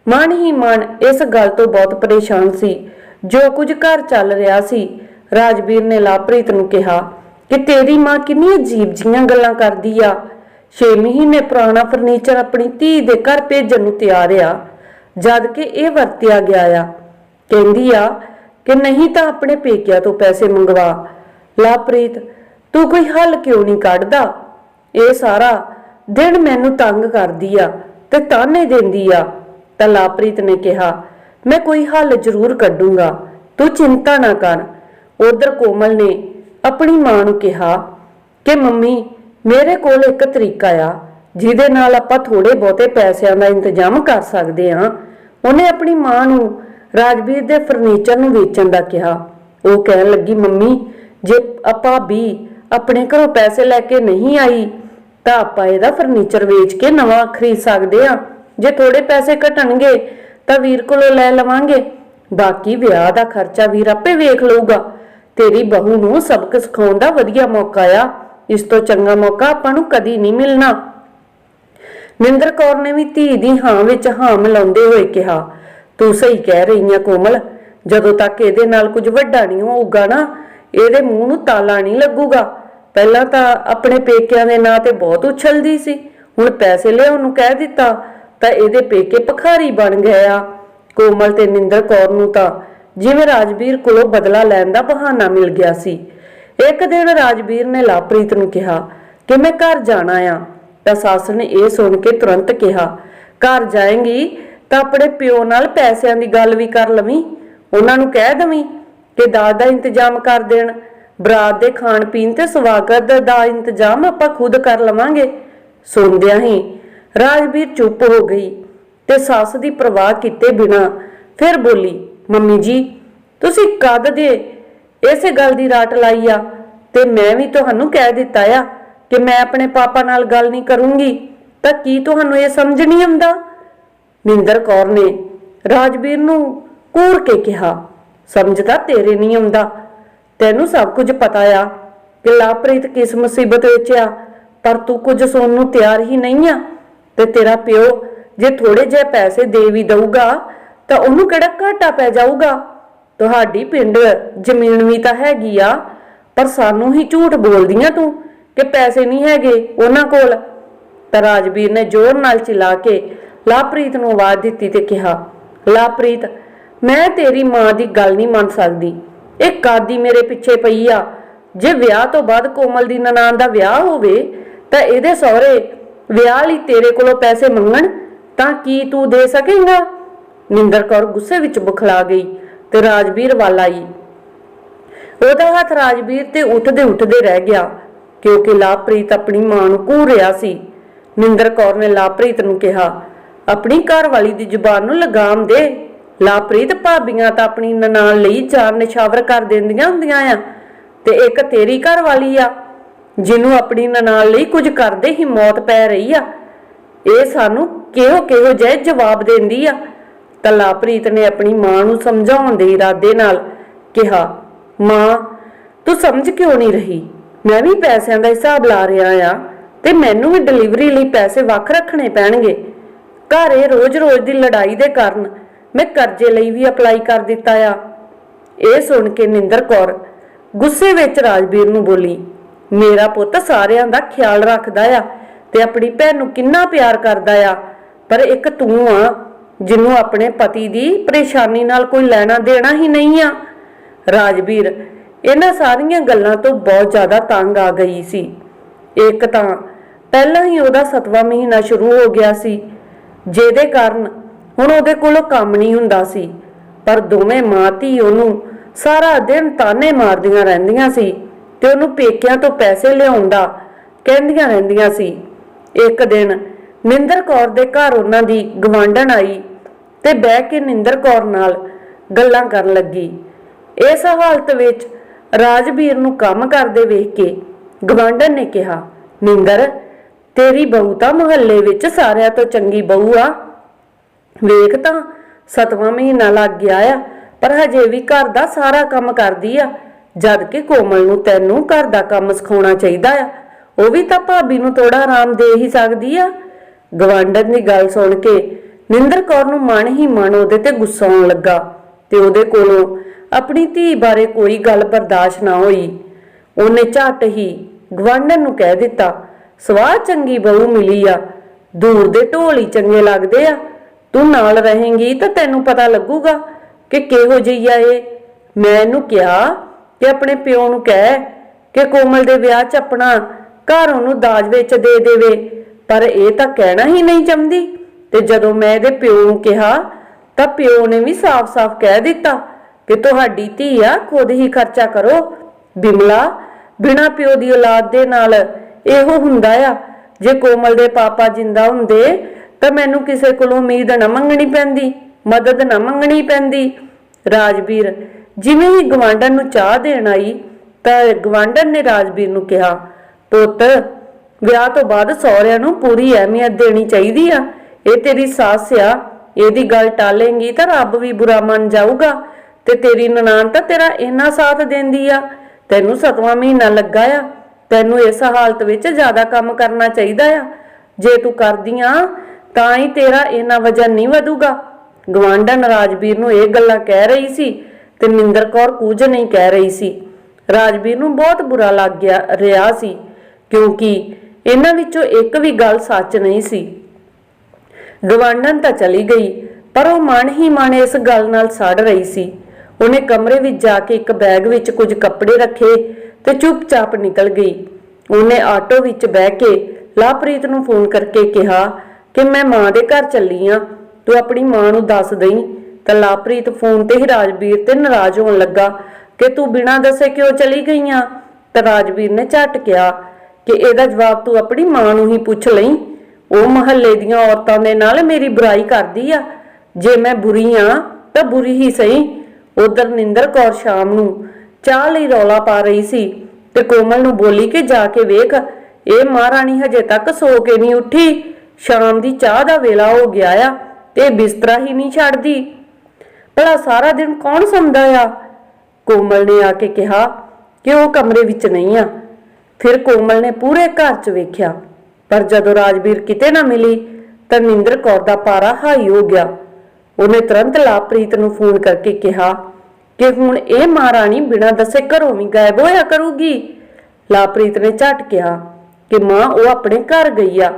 ਮਨ ਹੀ ਮਨ ਇਸ ਗੱਲ ਤੋਂ ਬਹੁਤ ਪਰੇਸ਼ਾਨ ਸੀ। ਜੋ ਕੁਝ ਘਰ ਚੱਲ ਰਿਹਾ ਸੀ, ਰਾਜਵੀਰ ਨੇ ਲਾਪ੍ਰੀਤ ਨੂੰ ਕਿਹਾ ਕਿ ਤੇਰੀ ਮਾਂ ਕਿੰਨੀ ਅਜੀਬ ਜੀਆਂ ਗੱਲਾਂ ਕਰਦੀ ਆ। 6 ਮਹੀਨੇ ਪੁਰਾਣਾ ਫਰਨੀਚਰ ਆਪਣੀ ਧੀ ਦੇ ਘਰ ਭੇਜਣ ਨੂੰ ਤਿਆਰ ਆ, ਜਦ ਕਿ ਇਹ ਵਰਤਿਆ ਗਿਆ ਆ। ਕਹਿੰਦੀ ਆ ਕਿ ਨਹੀਂ ਤਾਂ ਆਪਣੇ ਪੇਕਿਆਂ ਤੋਂ ਪੈਸੇ ਮੰਗਵਾ। ਲਾਪ੍ਰੀਤ, ਤੂੰ ਕੋਈ ਹੱਲ ਕਿਉਂ ਨਹੀਂ ਕੱਢਦਾ? ਇਹ ਸਾਰਾ ਦਿਨ ਮੈਨੂੰ ਤੰਗ ਕਰਦੀ ਆ ਤੇ ਤਾਨੇ ਦਿੰਦੀ ਆ। ਤਾਂ ਲਾਪ੍ਰੀਤ ਨੇ ਕਿਹਾ, ਮੈਂ ਕੋਈ ਹੱਲ ਜ਼ਰੂਰ ਕੱਢੂੰਗਾ, ਤੂੰ ਚਿੰਤਾ ਨਾ ਕਰ। ਉਧਰ ਕੋਮਲ ਨੇ ਆਪਣੀ ਮਾਂ ਨੂੰ ਕਿਹਾ ਕਿ, ਮੰਮੀ, ਮੇਰੇ ਕੋਲ ਇੱਕ ਤਰੀਕਾ ਆ, ਜਿਹਦੇ ਨਾਲ ਆਪਾਂ ਥੋੜੇ ਬਹੁਤੇ ਪੈਸਿਆਂ ਦਾ ਇੰਤਜ਼ਾਮ ਕਰ ਸਕਦੇ ਹਾਂ। ਉਹਨੇ ਆਪਣੀ ਮਾਂ ਨੂੰ ਰਾਜਵੀਰ ਦੇ ਫਰਨੀਚਰ ਨੂੰ ਵੇਚਣ ਦਾ ਕਿਹਾ। ਉਹ ਕਹਿਣ ਲੱਗੀ, ਮੰਮੀ, ਜੇ ਆਪਾਂ ਵੀ ਆਪਣੇ ਘਰੋਂ ਪੈਸੇ ਲੈ ਕੇ ਨਹੀਂ ਆਈ, ਤਾਂ ਆਪਾਂ ਇਹਦਾ ਫਰਨੀਚਰ ਵੇਚ ਕੇ ਨਵਾਂ ਖਰੀਦ ਸਕਦੇ ਆ ਜੇ ਥੋੜੇ ਪੈਸੇ ਘਟਣਗੇ ਤਾਂ ਵੀਰ ਕੋਲੋਂ ਲੈ ਲਵਾਂਗੇ। ਬਾਕੀ ਵਿਆਹ ਦਾ ਖਰਚਾ ਵੀਰ ਆਪੇ ਵੇਖ ਲਊਗਾ। ਤੇਰੀ ਬਹੂ ਨੂੰ ਸਬਕ ਸਿਖਾਉਣ ਦਾ ਵਧੀਆ ਮੌਕਾ ਆ। ਇਸ ਤੋਂ ਚੰਗਾ ਮੌਕਾ ਆਪਾਂ ਨੂੰ ਕਦੀ ਨਹੀਂ ਮਿਲਣਾ। ਨਿੰਦਰ ਕੌਰ ਨੇ ਵੀ ਧੀ ਦੀ ਹਾਂ ਵਿੱਚ ਹਾਂ ਮਿਲਾਉਂਦੇ ਹੋਏ ਕਿਹਾ, ਤੂੰ ਸਹੀ ਕਹਿ ਰਹੀ ਆ ਕੋਮਲ। ਜਦੋਂ ਤੱਕ ਇਹਦੇ ਨਾਲ ਕੁਝ ਵੱਡਾ ਨਹੀਂ ਹੋਊਗਾ ਨਾ, ਇਹਦੇ ਮੂੰਹ ਨੂੰ ਤਾਲਾ ਨਹੀਂ ਲੱਗੂਗਾ। ਪਹਿਲਾਂ ਤਾਂ ਆਪਣੇ ਪੇਕਿਆਂ ਦੇ ਨਾਂ ਤੇ ਬਹੁਤ ਉਛਲਦੀ ਸੀ। ਹੁਣ ਪੈਸੇ ਲਿਆਉਣ ਨੂੰ ਕਹਿ ਦਿੱਤਾ। ਤਾਂ ਇਹਦੇ ਪੇਕੇ ਭਖਾਰੀ ਬਣ ਗਏ ਆ। ਕੋਮਲ ਤੇ ਨਿੰਦਰ ਕੌਰ ਨੂੰ ਤਾਂ ਜਿਵੇਂ ਰਾਜਵੀਰ ਕੋਲੋਂ ਬਦਲਾ ਲੈਣ ਦਾ ਬਹਾਨਾ ਮਿਲ ਗਿਆ ਸੀ। ਇੱਕ ਦਿਨ ਰਾਜਵੀਰ ਨੇ ਲਾਪ੍ਰੀਤ ਨੂੰ ਕਿਹਾ ਕਿ ਮੈਂ ਘਰ ਜਾਣਾ ਆ। ਤਾਂ ਸੱਸ ਨੇ ਇਹ ਸੁਣ ਕੇ ਤੁਰੰਤ ਕਿਹਾ, ਘਰ ਜਾਏਂਗੀ ਤਾਂ ਆਪਣੇ ਪਿਓ ਨਾਲ ਪੈਸਿਆਂ ਦੀ ਗੱਲ ਵੀ ਕਰ ਲਵੀਂ। ਉਹਨਾਂ ਨੂੰ ਕਹਿ ਦਵੀਂ ਕਿ ਦਾਜ ਦਾ ਇੰਤਜ਼ਾਮ ਕਰ ਦੇਣ। ਬਰਾਤ ਦੇ ਖਾਣ ਪੀਣ ਤੇ ਸਵਾਗਤ ਦਾ ਇੰਤਜ਼ਾਮ ਆਪਾਂ ਖੁਦ ਕਰ ਲਵਾਂਗੇ। ਸੁਣਦਿਆਂ ਹੀ ਰਾਜਵੀਰ ਚੁੱਪ ਹੋ ਗਈ ਤੇ ਸੱਸ ਦੀ ਪਰਵਾਹ ਕੀਤੇ ਬਿਨਾ ਫਿਰ ਬੋਲੀ, ਮੰਮੀ ਜੀ, ਤੁਸੀਂ ਕਦ ਦੇ ਇਸੇ ਗੱਲ ਦੀ ਰਾਟ ਲਾਈ ਆ? ਤੇ ਮੈਂ ਵੀ ਤੁਹਾਨੂੰ ਕਹਿ ਦਿੱਤਾ ਆ ਕਿ ਮੈਂ ਆਪਣੇ ਪਾਪਾ ਨਾਲ ਗੱਲ ਨਹੀਂ ਕਰੂੰਗੀ। ਤਾਂ ਕੀ ਤੁਹਾਨੂੰ ਇਹ ਸਮਝ ਨਹੀਂ ਆਉਂਦਾ? ਨਿੰਦਰ ਕੌਰ ਨੇ ਰਾਜਵੀਰ ਨੂੰ ਕੂਰ ਕੇ ਕਿਹਾ ਸਮਝਦਾ ਤੇਰੇ ਨਹੀਂ ਆਉਂਦਾ। ਤੈਨੂੰ ਸਭ ਕੁਝ ਪਤਾ ਆ ਕਿ ਲਾਪ੍ਰੀਤ ਕਿਸ ਮੁਸੀਬਤ ਵਿੱਚ ਆ, ਪਰ ਤੂੰ ਕੁਝ ਸੁਣਨ ਨੂੰ ਤਿਆਰ ਹੀ ਨਹੀਂ ਆ। ਤੇ ਤੇਰਾ ਪਿਓ ਜੇ ਥੋੜੇ ਜਿਹੇ ਪੈਸੇ ਦੇ ਵੀ ਦਊਗਾ, ਤਾਂ ਉਹਨੂੰ ਕਿਹੜਾ ਘਾਟਾ ਪੈ ਜਾਊਗਾ? ਤੁਹਾਡੀ ਪਿੰਡ ਜ਼ਮੀਨ ਵੀ ਤਾਂ ਹੈਗੀ ਆ, ਪਰ ਸਾਨੂੰ ਹੀ ਝੂਠ ਬੋਲਦੀਆਂ ਤੂੰ ਕਿ ਪੈਸੇ ਨਹੀਂ ਹੈਗੇ ਉਹਨਾਂ ਕੋਲ। ਤਾਂ ਰਾਜਵੀਰ ਨੇ ਜ਼ੋਰ ਨਾਲ ਚਿਲਾ ਕੇ ਲਾਪ੍ਰੀਤ ਨੂੰ ਆਵਾਜ਼ ਦਿੱਤੀ ਤੇ ਕਿਹਾ, ਲਾਪ੍ਰੀਤ, ਮੈਂ ਤੇਰੀ ਮਾਂ ਦੀ ਗੱਲ ਨਹੀਂ ਮੰਨ ਸਕਦੀ। ਇਹ ਕਾਦੀ ਮੇਰੇ ਪਿੱਛੇ ਪਈ ਆ? ਜੇ ਵਿਆਹ ਤੋਂ ਬਾਅਦ ਕੋਮਲ ਦੀ ਨਨਾਣ ਦਾ ਵਿਆਹ ਹੋਵੇ, ਤਾਂ ਇਹਦੇ ਸਹੁਰੇ ਵਿਆਹ ਲਈ ਤੇਰੇ ਕੋਲੋਂ ਪੈਸੇ ਮੰਗਣ, ਤਾਂ ਕੀ ਤੂੰ ਦੇ ਸਕੇਂਗਾ? ਨਿੰਦਰ ਕੌਰ ਗੁੱਸੇ ਵਿੱਚ ਬੁਖਲਾ ਗਈ ਤੇ ਰਾਜਵੀਰ ਵੱਲ ਆਈ। ਉਹਦਾ ਹੱਥ ਰਾਜਵੀਰ ਤੇ ਉੱਠਦੇ ਉੱਠਦੇ ਰਹਿ ਗਿਆ, ਕਿਉਂਕਿ ਲਾਪ੍ਰੀਤ ਆਪਣੀ ਮਾਂ ਨੂੰ ਘੂਰ ਰਿਹਾ ਸੀ। ਨਿੰਦਰ ਕੌਰ ਨੇ ਲਾਪ੍ਰੀਤ ਨੂੰ ਕਿਹਾ, ਆਪਣੀ ਘਰ ਵਾਲੀ ਦੀ ਜ਼ੁਬਾਨ ਨੂੰ ਲਗਾਮ ਦੇ। ਲਾਪ੍ਰੀਤ ਭਾਬੀਆਂ ਤਾਂ ਆਪਣੀ ਨਨਾਣ ਲਈ ਚਾਰ ਨਿਸ਼ਾਵਰ ਕਰ ਦਿੰਦੀਆਂ ਹੁੰਦੀਆਂ ਆ ਤੇ ਇੱਕ ਤੇਰੀ ਘਰ ਵਾਲੀ ਆ। ਜਿਹਨੂੰ ਆਪਣੀ ਨਨਾਣ ਲਈ ਕੁਝ ਕਰਦੇ ਹੀ ਮੌਤ ਪੈ ਰਹੀ ਆ। ਇਹ ਸਾਨੂੰ ਕਿਹੋ ਕਿਹੋ ਜਿਹੇ ਜਵਾਬ ਦਿੰਦੀ ਆ। ਤਾਂ ਨੇ ਆਪਣੀ ਮਾਂ ਨੂੰ ਸਮਝਾਉਣ ਦੇ ਇਰਾਦੇ ਨਾਲ ਕਿਹਾ, ਮਾਂ, ਤੂੰ ਸਮਝ ਕਿਉਂ ਨਹੀਂ ਰਹੀ? ਮੈਂ ਵੀ ਪੈਸਿਆਂ ਦਾ ਹਿਸਾਬ ਲਾ ਰਿਹਾ ਆ ਤੇ ਮੈਨੂੰ ਵੀ ਡਿਲੀਵਰੀ ਲਈ ਪੈਸੇ ਵੱਖ ਰੱਖਣੇ ਪੈਣਗੇ। ਘਰ ਇਹ ਰੋਜ਼-ਰੋਜ਼ ਦੀ ਲੜਾਈ ਦੇ ਕਾਰਨ ਮੈਂ ਕਰਜ਼ੇ ਲਈ ਵੀ ਅਪਲਾਈ ਕਰ ਦਿੱਤਾ ਆ। ਇਹ ਸੁਣ ਕੇ ਨਿੰਦਰ ਕੌਰ ਗੁੱਸੇ ਵਿੱਚ ਰਾਜਵੀਰ ਨੂੰ ਬੋਲੀ ਮੇਰਾ ਪੁੱਤ ਸਾਰਿਆਂ ਦਾ ਖਿਆਲ ਰੱਖਦਾ ਆ ਤੇ ਆਪਣੀ ਭੈਣ ਨੂੰ ਕਿੰਨਾ ਪਿਆਰ ਕਰਦਾ ਆ। ਪਰ ਇੱਕ ਤੂੰ ਆ, ਜਿਹਨੂੰ ਆਪਣੇ ਪਤੀ ਦੀ ਪਰੇਸ਼ਾਨੀ ਨਾਲ ਕੋਈ ਲੈਣਾ ਦੇਣਾ ਹੀ ਨਹੀਂ ਆ। ਰਾਜਵੀਰ, ਇਹਨਾਂ ਸਾਰੀਆਂ ਗੱਲਾਂ ਤੋਂ ਬਹੁਤ ਜ਼ਿਆਦਾ ਤੰਗ ਆ ਗਈ ਸੀ। ਇੱਕ ਤਾਂ ਪਹਿਲਾਂ ਹੀ ਉਹਦਾ ਸਤਵਾਂ ਮਹੀਨਾ ਸ਼ੁਰੂ ਹੋ ਗਿਆ ਸੀ, ਜਿਹਦੇ ਕਾਰਨ ਹੁਣ ਉਹਦੇ ਕੋਲੋਂ ਕੰਮ ਨਹੀਂ ਹੁੰਦਾ ਸੀ। ਪਰ ਦੋਵੇਂ ਮਾਂ ਧੀ ਉਹਨੂੰ ਸਾਰਾ ਦਿਨ ਤਾਨੇ ਮਾਰਦੀਆਂ ਰਹਿੰਦੀਆਂ ਸੀ। ਤੇ ਉਹਨੂੰ ਪੇਕਿਆਂ ਤੋਂ ਪੈਸੇ ਲਿਆਉਣ ਦਾ ਕਹਿੰਦੀਆਂ ਰਹਿੰਦੀਆਂ ਸੀ। ਇੱਕ ਦਿਨ ਨਿੰਦਰ ਕੌਰ ਦੇ ਘਰ ਉਹਨਾਂ ਦੀ ਗਵਾਂਢਣ ਆਈ ਤੇ ਬਹਿ ਕੇ ਨਿੰਦਰ ਕੌਰ ਨਾਲ ਗੱਲਾਂ ਕਰਨ ਲੱਗੀ। ਇਸ ਹਾਲਤ ਵਿੱਚ ਰਾਜਵੀਰ ਨੂੰ ਕੰਮ ਕਰਦੇ ਵੇਖ ਕੇ ਗਵਾਂਢਣ ਨੇ ਕਿਹਾ, ਨਿੰਦਰ, ਤੇਰੀ ਬਹੂ ਤਾਂ ਮੁਹੱਲੇ ਵਿੱਚ ਸਾਰਿਆਂ ਤੋਂ ਚੰਗੀ ਬਹੂ ਆ। ਵੇਖ ਤਾਂ, ਸਤਵਾਂ ਮਹੀਨਾ ਲੱਗ ਗਿਆ ਆ, ਪਰ ਹਜੇ ਵੀ ਘਰ ਦਾ ਸਾਰਾ ਕੰਮ ਕਰਦੀ ਆ। ਜਦ ਕਿ ਕੋਮਲ ਨੂੰ ਤੈਨੂੰ ਘਰ ਦਾ ਕੰਮ ਸਿਖਾਉਣਾ ਚਾਹੀਦਾ ਆ। ਉਹ ਵੀ ਤਾਂ ਭਾਬੀ ਨੂੰ ਥੋੜਾ ਆਰਾਮ ਦੇ ਹੀ ਸਕਦੀ ਆ। ਗਵਾਂਢਣ ਦੀ ਗੱਲ ਸੁਣ ਕੇ ਨਿੰਦਰ ਕੌਰ ਨੂੰ ਮਨ ਹੀ ਮਨ ਉਹਦੇ ਤੇ ਗੁੱਸਾ ਆਉਣ ਲੱਗਾ ਤੇ ਉਹਦੇ ਕੋਲੋਂ ਆਪਣੀ ਧੀ ਬਾਰੇ ਕੋਈ ਗੱਲ ਬਰਦਾਸ਼ਤ ਨਾ ਹੋਈ। ਉਹਨੇ ਝੱਟ ਹੀ ਗਵਾਂਢਣ ਨੂੰ ਕਹਿ ਦਿੱਤਾ, ਸਵਾਹ ਚੰਗੀ ਬਹੂ ਮਿਲੀ ਆ, ਦੂਰ ਦੇ ਢੋਲ ਹੀ ਚੰਗੇ ਲੱਗਦੇ ਆ। ਤੂੰ ਨਾਲ ਰਹੇਂਗੀ ਤਾਂ ਤੈਨੂੰ ਪਤਾ ਲੱਗੂਗਾ ਕਿ ਕਿਹੋ ਜਿਹੀ ਆ ਇਹ। ਮੈਂ ਇਹਨੂੰ ਕਿਹਾ ਕਿ ਆਪਣੇ ਪਿਓ ਨੂੰ ਕਹਿ ਕਿ ਕੋਮਲ ਦੇ ਵਿਆਹ 'ਚ ਆਪਣਾ ਘਰ ਉਹਨੂੰ ਦਾਜ ਵਿੱਚ ਦੇ ਦੇਵੇ। ਪਰ ਇਹ ਤਾਂ ਕਹਿਣਾ ਹੀ ਨਹੀਂ ਚਾਹੁੰਦੀ। ਤੇ ਜਦੋਂ ਮੈਂ ਇਹਦੇ ਪਿਓ ਨੂੰ ਕਿਹਾ, ਤਾਂ ਪਿਓ ਨੇ ਵੀ ਸਾਫ਼-ਸਾਫ਼ ਕਹਿ ਦਿੱਤਾ ਕਿ ਤੁਹਾਡੀ ਧੀ ਆ, ਖੁਦ ਹੀ ਖਰਚਾ ਕਰੋ। ਬਿਮਲਾ, ਬਿਨਾ ਪਿਓ ਦੀ ਔਲਾਦ ਦੇ ਨਾਲ ਇਹੋ ਹੁੰਦਾ ਆ, ਜੇ ਕੋਮਲ ਦੇ ਪਾਪਾ ਜਿੰਦਾ ਹੁੰਦੇ, ਤਾਂ ਮੈਨੂੰ ਕਿਸੇ ਕੋਲੋਂ ਉਮੀਦ ਨਾ ਮੰਗਣੀ ਪੈਂਦੀ, ਮਦਦ ਨਾ ਮੰਗਣੀ ਪੈਂਦੀ। ਰਾਜਵੀਰ ਜਿਵੇਂ ਹੀ ਗਵਾਂਢਣ ਨੂੰ ਚਾਹ ਦੇਣ ਆਈ, ਤਾਂ ਗਵਾਂਢਣ ਨੇ ਰਾਜਵੀਰ ਨੂੰ ਕਿਹਾ, ਪੁੱਤ, ਵਿਆਹ ਤੋਂ ਬਾਅਦ ਸਹੁਰਿਆਂ ਨੂੰ ਪੂਰੀ ਅਹਿਮੀਅਤ ਦੇਣੀ ਚਾਹੀਦੀ ਆ। ਇਹ ਤੇਰੀ ਸੱਸ ਆ, ਇਹਦੀ ਗੱਲ ਟਾਲੇਂਗੀ ਤਾਂ ਰੱਬ ਵੀ ਬੁਰਾ ਮੰਨ ਜਾਊਗਾ। ਤੇ ਤੇਰੀ ਨਨਾਣ ਤਾਂ ਤੇਰਾ ਇੰਨਾ ਸਾਥ ਦਿੰਦੀ ਆ। ਤੈਨੂੰ ਸਤਵਾਂ ਮਹੀਨਾ ਲੱਗਾ ਆ। ਤੈਨੂੰ ਇਸ ਹਾਲਤ ਵਿੱਚ ਜ਼ਿਆਦਾ ਕੰਮ ਕਰਨਾ ਚਾਹੀਦਾ ਆ। ਜੇ ਤੂੰ ਕਰਦੀਆਂ ਤਾਂ ਹੀ ਤੇਰਾ ਇੰਨਾ ਵਜਨ ਨਹੀਂ ਵਧੂਗਾ। ਗਵਾਂਢਣ ਰਾਜਵੀਰ ਨੂੰ ਇਹ ਗੱਲਾਂ ਕਹਿ ਰਹੀ ਸੀ। ਤੇ ਨਿੰਦਰ ਕੌਰ ਕੁਝ ਨਹੀਂ ਕਹਿ ਰਹੀ ਸੀ। ਰਾਜਵੀਰ ਨੂੰ ਬਹੁਤ ਬੁਰਾ ਲੱਗ ਗਿਆ, ਰਿਹਾ ਸੀ, ਕਿਉਂਕਿ ਇਹਨਾਂ ਵਿੱਚੋਂ ਇੱਕ ਵੀ ਗੱਲ ਸੱਚ ਨਹੀਂ ਸੀ। ਗਵਾਂਢਣ ਤਾਂ ਚਲੀ ਗਈ, ਪਰ ਉਹ ਮਨ ਹੀ ਮਨ ਇਸ ਗੱਲ ਨਾਲ ਸੜ ਰਹੀ ਸੀ। ਉਹਨੇ ਕਮਰੇ ਵਿੱਚ ਜਾ ਕੇ ਇੱਕ ਬੈਗ ਵਿੱਚ ਕੁਝ ਕੱਪੜੇ ਰੱਖੇ ਤੇ ਚੁੱਪਚਾਪ ਨਿਕਲ ਗਈ। ਉਹਨੇ ਆਟੋ ਵਿੱਚ ਬਹਿ ਕੇ ਲਾਪ੍ਰੀਤ ਨੂੰ ਫੋਨ ਕਰਕੇ ਕਿਹਾ ਕਿ ਮੈਂ ਮਾਂ ਦੇ ਘਰ ਚੱਲੀ ਆ, ਤੂੰ ਆਪਣੀ ਮਾਂ ਨੂੰ ਦੱਸ ਦੇਈਂ। ਤਾਂ ਲਾਪ੍ਰੀਤ ਫੋਨ ਤੇ ਹੀ ਰਾਜਵੀਰ ਤੇ ਨਾਰਾਜ਼ ਹੋਣ ਲੱਗਾ ਕਿ ਤੂੰ ਬਿਨਾਂ ਦੱਸੇ ਕਿਉਂ ਚਲੀ ਗਈਆਂ? ਤਾਂ ਰਾਜਵੀਰ ਨੇ ਝਟ ਕਿਹਾ ਕਿ ਇਹਦਾ ਜਵਾਬ ਤੂੰ ਆਪਣੀ ਮਾਂ ਨੂੰ ਹੀ ਪੁੱਛ ਲਈ। ਉਹ ਮਹੱਲੇ ਦੀਆਂ ਔਰਤਾਂ ਦੇ ਨਾਲ ਮੇਰੀ ਬੁਰਾਈ ਕਰਦੀ ਆ। ਜੇ ਮੈਂ ਬੁਰੀ ਆ ਤਾਂ ਬੁਰੀ ਹੀ ਸਹੀ। ਉਧਰ ਨਿੰਦਰ ਕੌਰ ਸ਼ਾਮ ਨੂੰ ਚਾਹ ਲਈ ਰੌਲਾ ਪਾ ਰਹੀ ਸੀ ਤੇ ਕੋਮਲ ਨੂੰ ਬੋਲੀ ਕਿ ਜਾ ਕੇ ਵੇਖ, ਇਹ ਮਹਾਰਾਣੀ ਹਜੇ ਤੱਕ ਸੋ ਕੇ ਨਹੀਂ ਉੱਠੀ। ਸ਼ਾਮ ਦੀ ਚਾਹ ਦਾ ਵੇਲਾ ਹੋ ਗਿਆ ਆ ਤੇ ਬਿਸਤਰਾ ਹੀ ਨਹੀਂ ਛੱਡਦੀ। ਭਲਾ ਸਾਰਾ ਦਿਨ ਕੌਣ ਸੌਂਦਾ ਆ? ਕੋਮਲ ਨੇ ਆ ਕੇ ਕਿਹਾ ਕਿ ਉਹ ਕਮਰੇ ਵਿੱਚ ਨਹੀਂ ਆ। ਫਿਰ ਕੋਮਲ ਨੇ ਪੂਰੇ ਘਰ 'ਚ ਵੇਖਿਆ। ਪਰ ਜਦੋਂ ਰਾਜਵੀਰ ਕਿਤੇ ਨਾ ਮਿਲੀ, ਤਾਂ ਨਿੰਦਰ ਕੌਰ ਦਾ ਪਾਰਾ ਹਾਈ ਹੋ ਗਿਆ। ਉਹਨੇ ਤੁਰੰਤ ਲਾਪ੍ਰੀਤ ਨੂੰ ਫੋਨ ਕਰਕੇ ਕਿਹਾ ਕਿ ਹੁਣ ਇਹ ਮਹਾਰਾਣੀ ਬਿਨਾਂ ਦੱਸੇ ਘਰੋਂ ਵੀ ਗਾਇਬ ਹੋਇਆ ਕਰੂਗੀ। ਲਾਪ੍ਰੀਤ ਨੇ ਝਟ ਕਿਹਾ ਕਿ ਮਾਂ ਉਹ ਆਪਣੇ ਘਰ ਗਈ ਆ।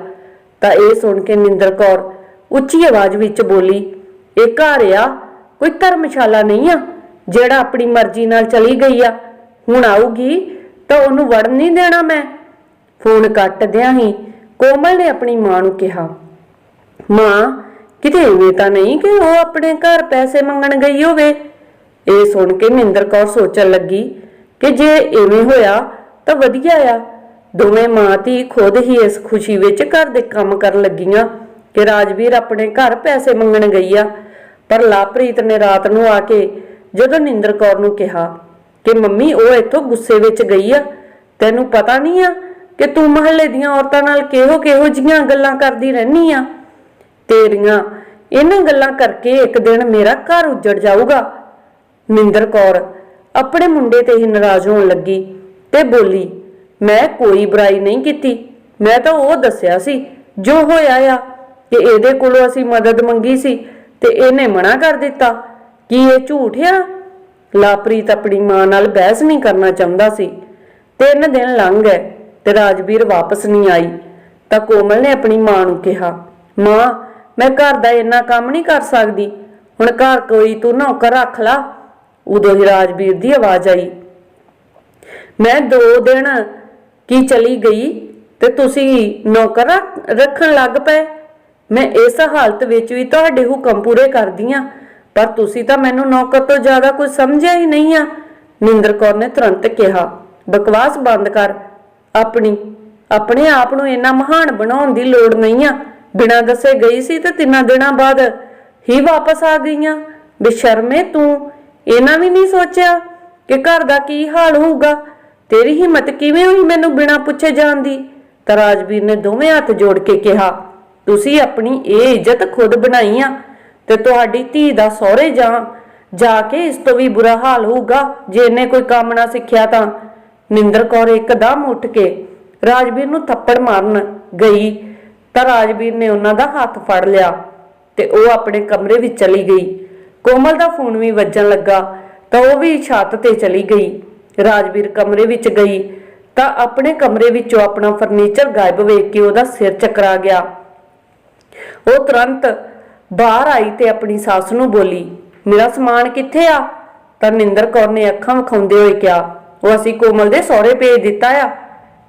ਤਾਂ ਇਹ ਸੁਣ ਕੇ ਨਿੰਦਰ ਕੌਰ ਉੱਚੀ ਆਵਾਜ਼ ਵਿੱਚ ਬੋਲੀ, ਇਹ ਘਰ ਆ ਕੋਈ ਧਰਮਸ਼ਾਲਾ ਨਹੀਂ ਆ, ਜਿਹੜਾ ਆਪਣੀ ਮਰਜ਼ੀ ਨਾਲ ਚਲੀ ਗਈ ਆ। ਹੁਣ ਆਊਗੀ ਤਾਂ ਉਹਨੂੰ ਵੜਨ ਨਹੀਂ ਦੇਣਾ ਮੈਂ। ਫੋਨ ਕੱਟਦਿਆਂ ਹੀ ਕੋਮਲ ਨੇ ਆਪਣੀ ਮਾਂ ਨੂੰ ਕਿਹਾ, ਮਾਂ, ਕਿਤੇ ਐਵੇਂ ਤਾਂ ਨਹੀਂ ਕਿ ਉਹ ਆਪਣੇ ਘਰ ਪੈਸੇ ਮੰਗਣ ਗਈ ਹੋਵੇ? ਇਹ ਸੁਣ ਕੇ ਮਹਿੰਦਰ ਕੌਰ ਸੋਚਣ ਲੱਗੀ ਕਿ ਜੇ ਐਵੇਂ ਹੋਇਆ ਤਾਂ ਵਧੀਆ ਆ। ਦੋਵੇਂ ਮਾਂ ਧੀ ਖੁਦ ਹੀ ਇਸ ਖੁਸ਼ੀ ਵਿੱਚ ਘਰ ਦੇ ਕੰਮ ਕਰਨ ਲੱਗੀਆਂ ਕਿ ਰਾਜਵੀਰ ਆਪਣੇ ਘਰ ਪੈਸੇ ਮੰਗਣ ਗਈ ਆ। ਪਰ ਲਾਪ੍ਰੀਤ ਨੇ ਰਾਤ ਨੂੰ ਆ ਕੇ ਜਦੋਂ ਨਿੰਦਰ ਕੌਰ ਨੂੰ ਕਿਹਾ ਕਿ ਮੰਮੀ, ਉਹ ਇੱਥੋਂ ਗੁੱਸੇ ਵਿੱਚ ਗਈ ਆ। ਤੈਨੂੰ ਪਤਾ ਨਹੀਂ ਆ ਕਿ ਤੂੰ ਮਹੱਲੇ ਦੀਆਂ ਔਰਤਾਂ ਨਾਲ ਕਿਹੋ ਕਿਹੋ ਜੀਆਂ ਗੱਲਾਂ ਕਰਦੀ ਰਹਿਨੀ ਆ? ਤੇਰੀਆਂ ਇਹਨਾਂ ਗੱਲਾਂ ਕਰਕੇ ਇੱਕ ਦਿਨ ਮੇਰਾ ਘਰ ਉੱਜੜ ਜਾਊਗਾ। ਨਿੰਦਰ ਕੌਰ ਆਪਣੇ ਮੁੰਡੇ ਤੇ ਹੀ ਨਾਰਾਜ਼ ਹੋਣ ਲੱਗੀ ਤੇ ਬੋਲੀ, ਮੈਂ ਕੋਈ ਬੁਰਾਈ ਨਹੀਂ ਕੀਤੀ। ਮੈਂ ਤਾਂ ਉਹ ਦੱਸਿਆ ਸੀ, ਜੋ ਹੋਇਆ ਆ, ਕਿ ਇਹਦੇ ਕੋਲੋਂ ਅਸੀਂ ਮਦਦ ਮੰਗੀ ਸੀ। ਤੇ ਇਹਨੇ ਮਨਾ ਕਰ ਦਿੱਤਾ ਕੀ ਇਹ ਝੂਠ ਆ। ਲਾਪ੍ਰੀਤ ਆਪਣੀ ਮਾਂ ਨਾਲ ਬਹਿਸ ਨਹੀਂ ਕਰਨਾ ਚਾਹੁੰਦਾ ਸੀ। ਤਿੰਨ ਦਿਨ ਲੰਘ ਗਏ ਤੇ ਰਾਜਵੀਰ ਵਾਪਸ ਨਹੀਂ ਆਈ। ਤਾਂ ਕੋਮਲ ਨੇ ਆਪਣੀ ਮਾਂ ਨੂੰ ਕਿਹਾ, ਮਾਂ, ਮੈਂ ਘਰ ਦਾ ਇੰਨਾ ਕੰਮ ਨਹੀਂ ਕਰ ਸਕਦੀ। ਹੁਣ ਘਰ ਕੋਈ ਤੂੰ ਨੌਕਰ ਰੱਖ ਲਾ। ਉਦੋਂ ਹੀ ਰਾਜਵੀਰ ਦੀ ਆਵਾਜ਼ ਆਈ, ਮੈਂ ਦੋ ਦਿਨ ਕੀ ਚਲੀ ਗਈ ਤੇ ਤੁਸੀਂ ਨੌਕਰ ਰੱਖ- ਰੱਖਣ ਲੱਗ ਪਏ? ਮੈਂ ਇਸ ਹਾਲਤ ਵਿੱਚ ਵੀ ਤੁਹਾਡੇ ਹੁਕਮ ਪੂਰੇ ਕਰਦੀ ਆ ਪਰ ਤੁਸੀਂ ਤਾਂ ਮੈਨੂੰ ਨੌਕਰ ਤੋਂ ਜ਼ਿਆਦਾ ਕੁਝ ਸਮਝਿਆ ਹੀ ਨਹੀਂ ਆ, ਨਿੰਦਰ ਕੌਰ ਨੇ ਤੁਰੰਤ ਕਿਹਾ। ਬਕਵਾਸ ਬੰਦ ਕਰ। ਆਪਣੀ, ਆਪਣੇ ਆਪ ਨੂੰ ਇੰਨਾ ਮਹਾਨ ਬਣਾਉਣ ਦੀ ਲੋੜ ਨਹੀਂ ਆ। ਬਿਨਾਂ ਦੱਸੇ ਗਈ ਸੀ ਤੇ ਤਿੰਨਾਂ ਦਿਨਾਂ ਬਾਅਦ ਹੀ ਵਾਪਸ ਆ ਗਈਆਂ। ਬੇਸ਼ਰਮੇ ਤੂੰ, ਇਹਨਾਂ ਵੀ ਨਹੀਂ ਸੋਚਿਆ ਕਿ ਘਰ ਦਾ ਕੀ ਹਾਲ ਹੋਊਗਾ? ਤੇਰੀ ਹਿੰਮਤ ਕਿਵੇਂ ਹੋਈ ਮੈਨੂੰ ਬਿਨਾਂ ਪੁੱਛੇ ਜਾਣ ਦੀ? ਤਾਂ ਰਾਜਵੀਰ ਨੇ ਦੋਵੇਂ ਹੱਥ ਜੋੜ ਕੇ ਕਿਹਾ। ਤੁਸੀਂ ਆਪਣੀ ਇਹ ਇੱਜ਼ਤ ਖੁਦ ਬਣਾਈ ਆ ਤੇ ਤੁਹਾਡੀ ਧੀ ਦਾ ਸਹੁਰੇ ਜਾ ਜਾ ਕੇ ਇਸ ਤੋਂ ਵੀ ਬੁਰਾ ਹਾਲ ਹੋਊਗਾ, ਜੇ ਇਹਨੇ ਕੋਈ ਕੰਮ ਨਾ ਸਿੱਖਿਆ ਤਾਂ। ਨਿੰਦਰ ਕੌਰ ਇੱਕਦਮ ਉੱਠ ਕੇ ਰਾਜਵੀਰ ਨੂੰ ਥੱਪੜ ਮਾਰਨ ਗਈ, ਤਾਂ ਰਾਜਵੀਰ ਨੇ ਉਹਨਾਂ ਦਾ ਹੱਥ ਫੜ ਲਿਆ ਤੇ ਉਹ ਆਪਣੇ ਕਮਰੇ ਵਿੱਚ ਚਲੀ ਗਈ। ਕੋਮਲ ਦਾ ਫੋਨ ਵੀ ਵੱਜਣ ਲੱਗਾ, ਤਾਂ ਉਹ ਵੀ ਛੱਤ ਤੇ ਚਲੀ ਗਈ। ਰਾਜਵੀਰ ਕਮਰੇ ਵਿੱਚ ਗਈ, ਤਾਂ ਆਪਣੇ ਕਮਰੇ ਵਿੱਚੋਂ ਆਪਣਾ ਫਰਨੀਚਰ ਗਾਇਬ ਵੇਖ ਕੇ ਉਹਦਾ ਸਿਰ ਚੱਕਰਾ ਗਿਆ। ਉਹ ਤੁਰੰਤ ਬਾਹਰ ਆਈ ਤੇ ਆਪਣੀ ਸੱਸ ਨੂੰ ਬੋਲੀ, ਮੇਰਾ ਸਮਾਨ ਕਿੱਥੇ ਆ? ਤਾਂ ਨਿੰਦਰ ਕੌਰ ਨੇ ਅੱਖਾਂ ਵਿਖਾਉਂਦੇ ਹੋਏ ਕਿਹਾ, ਉਹ ਅਸੀਂ ਕੋਮਲ ਦੇ ਸਹੁਰੇ ਭੇਜ ਦਿੱਤਾ ਆ।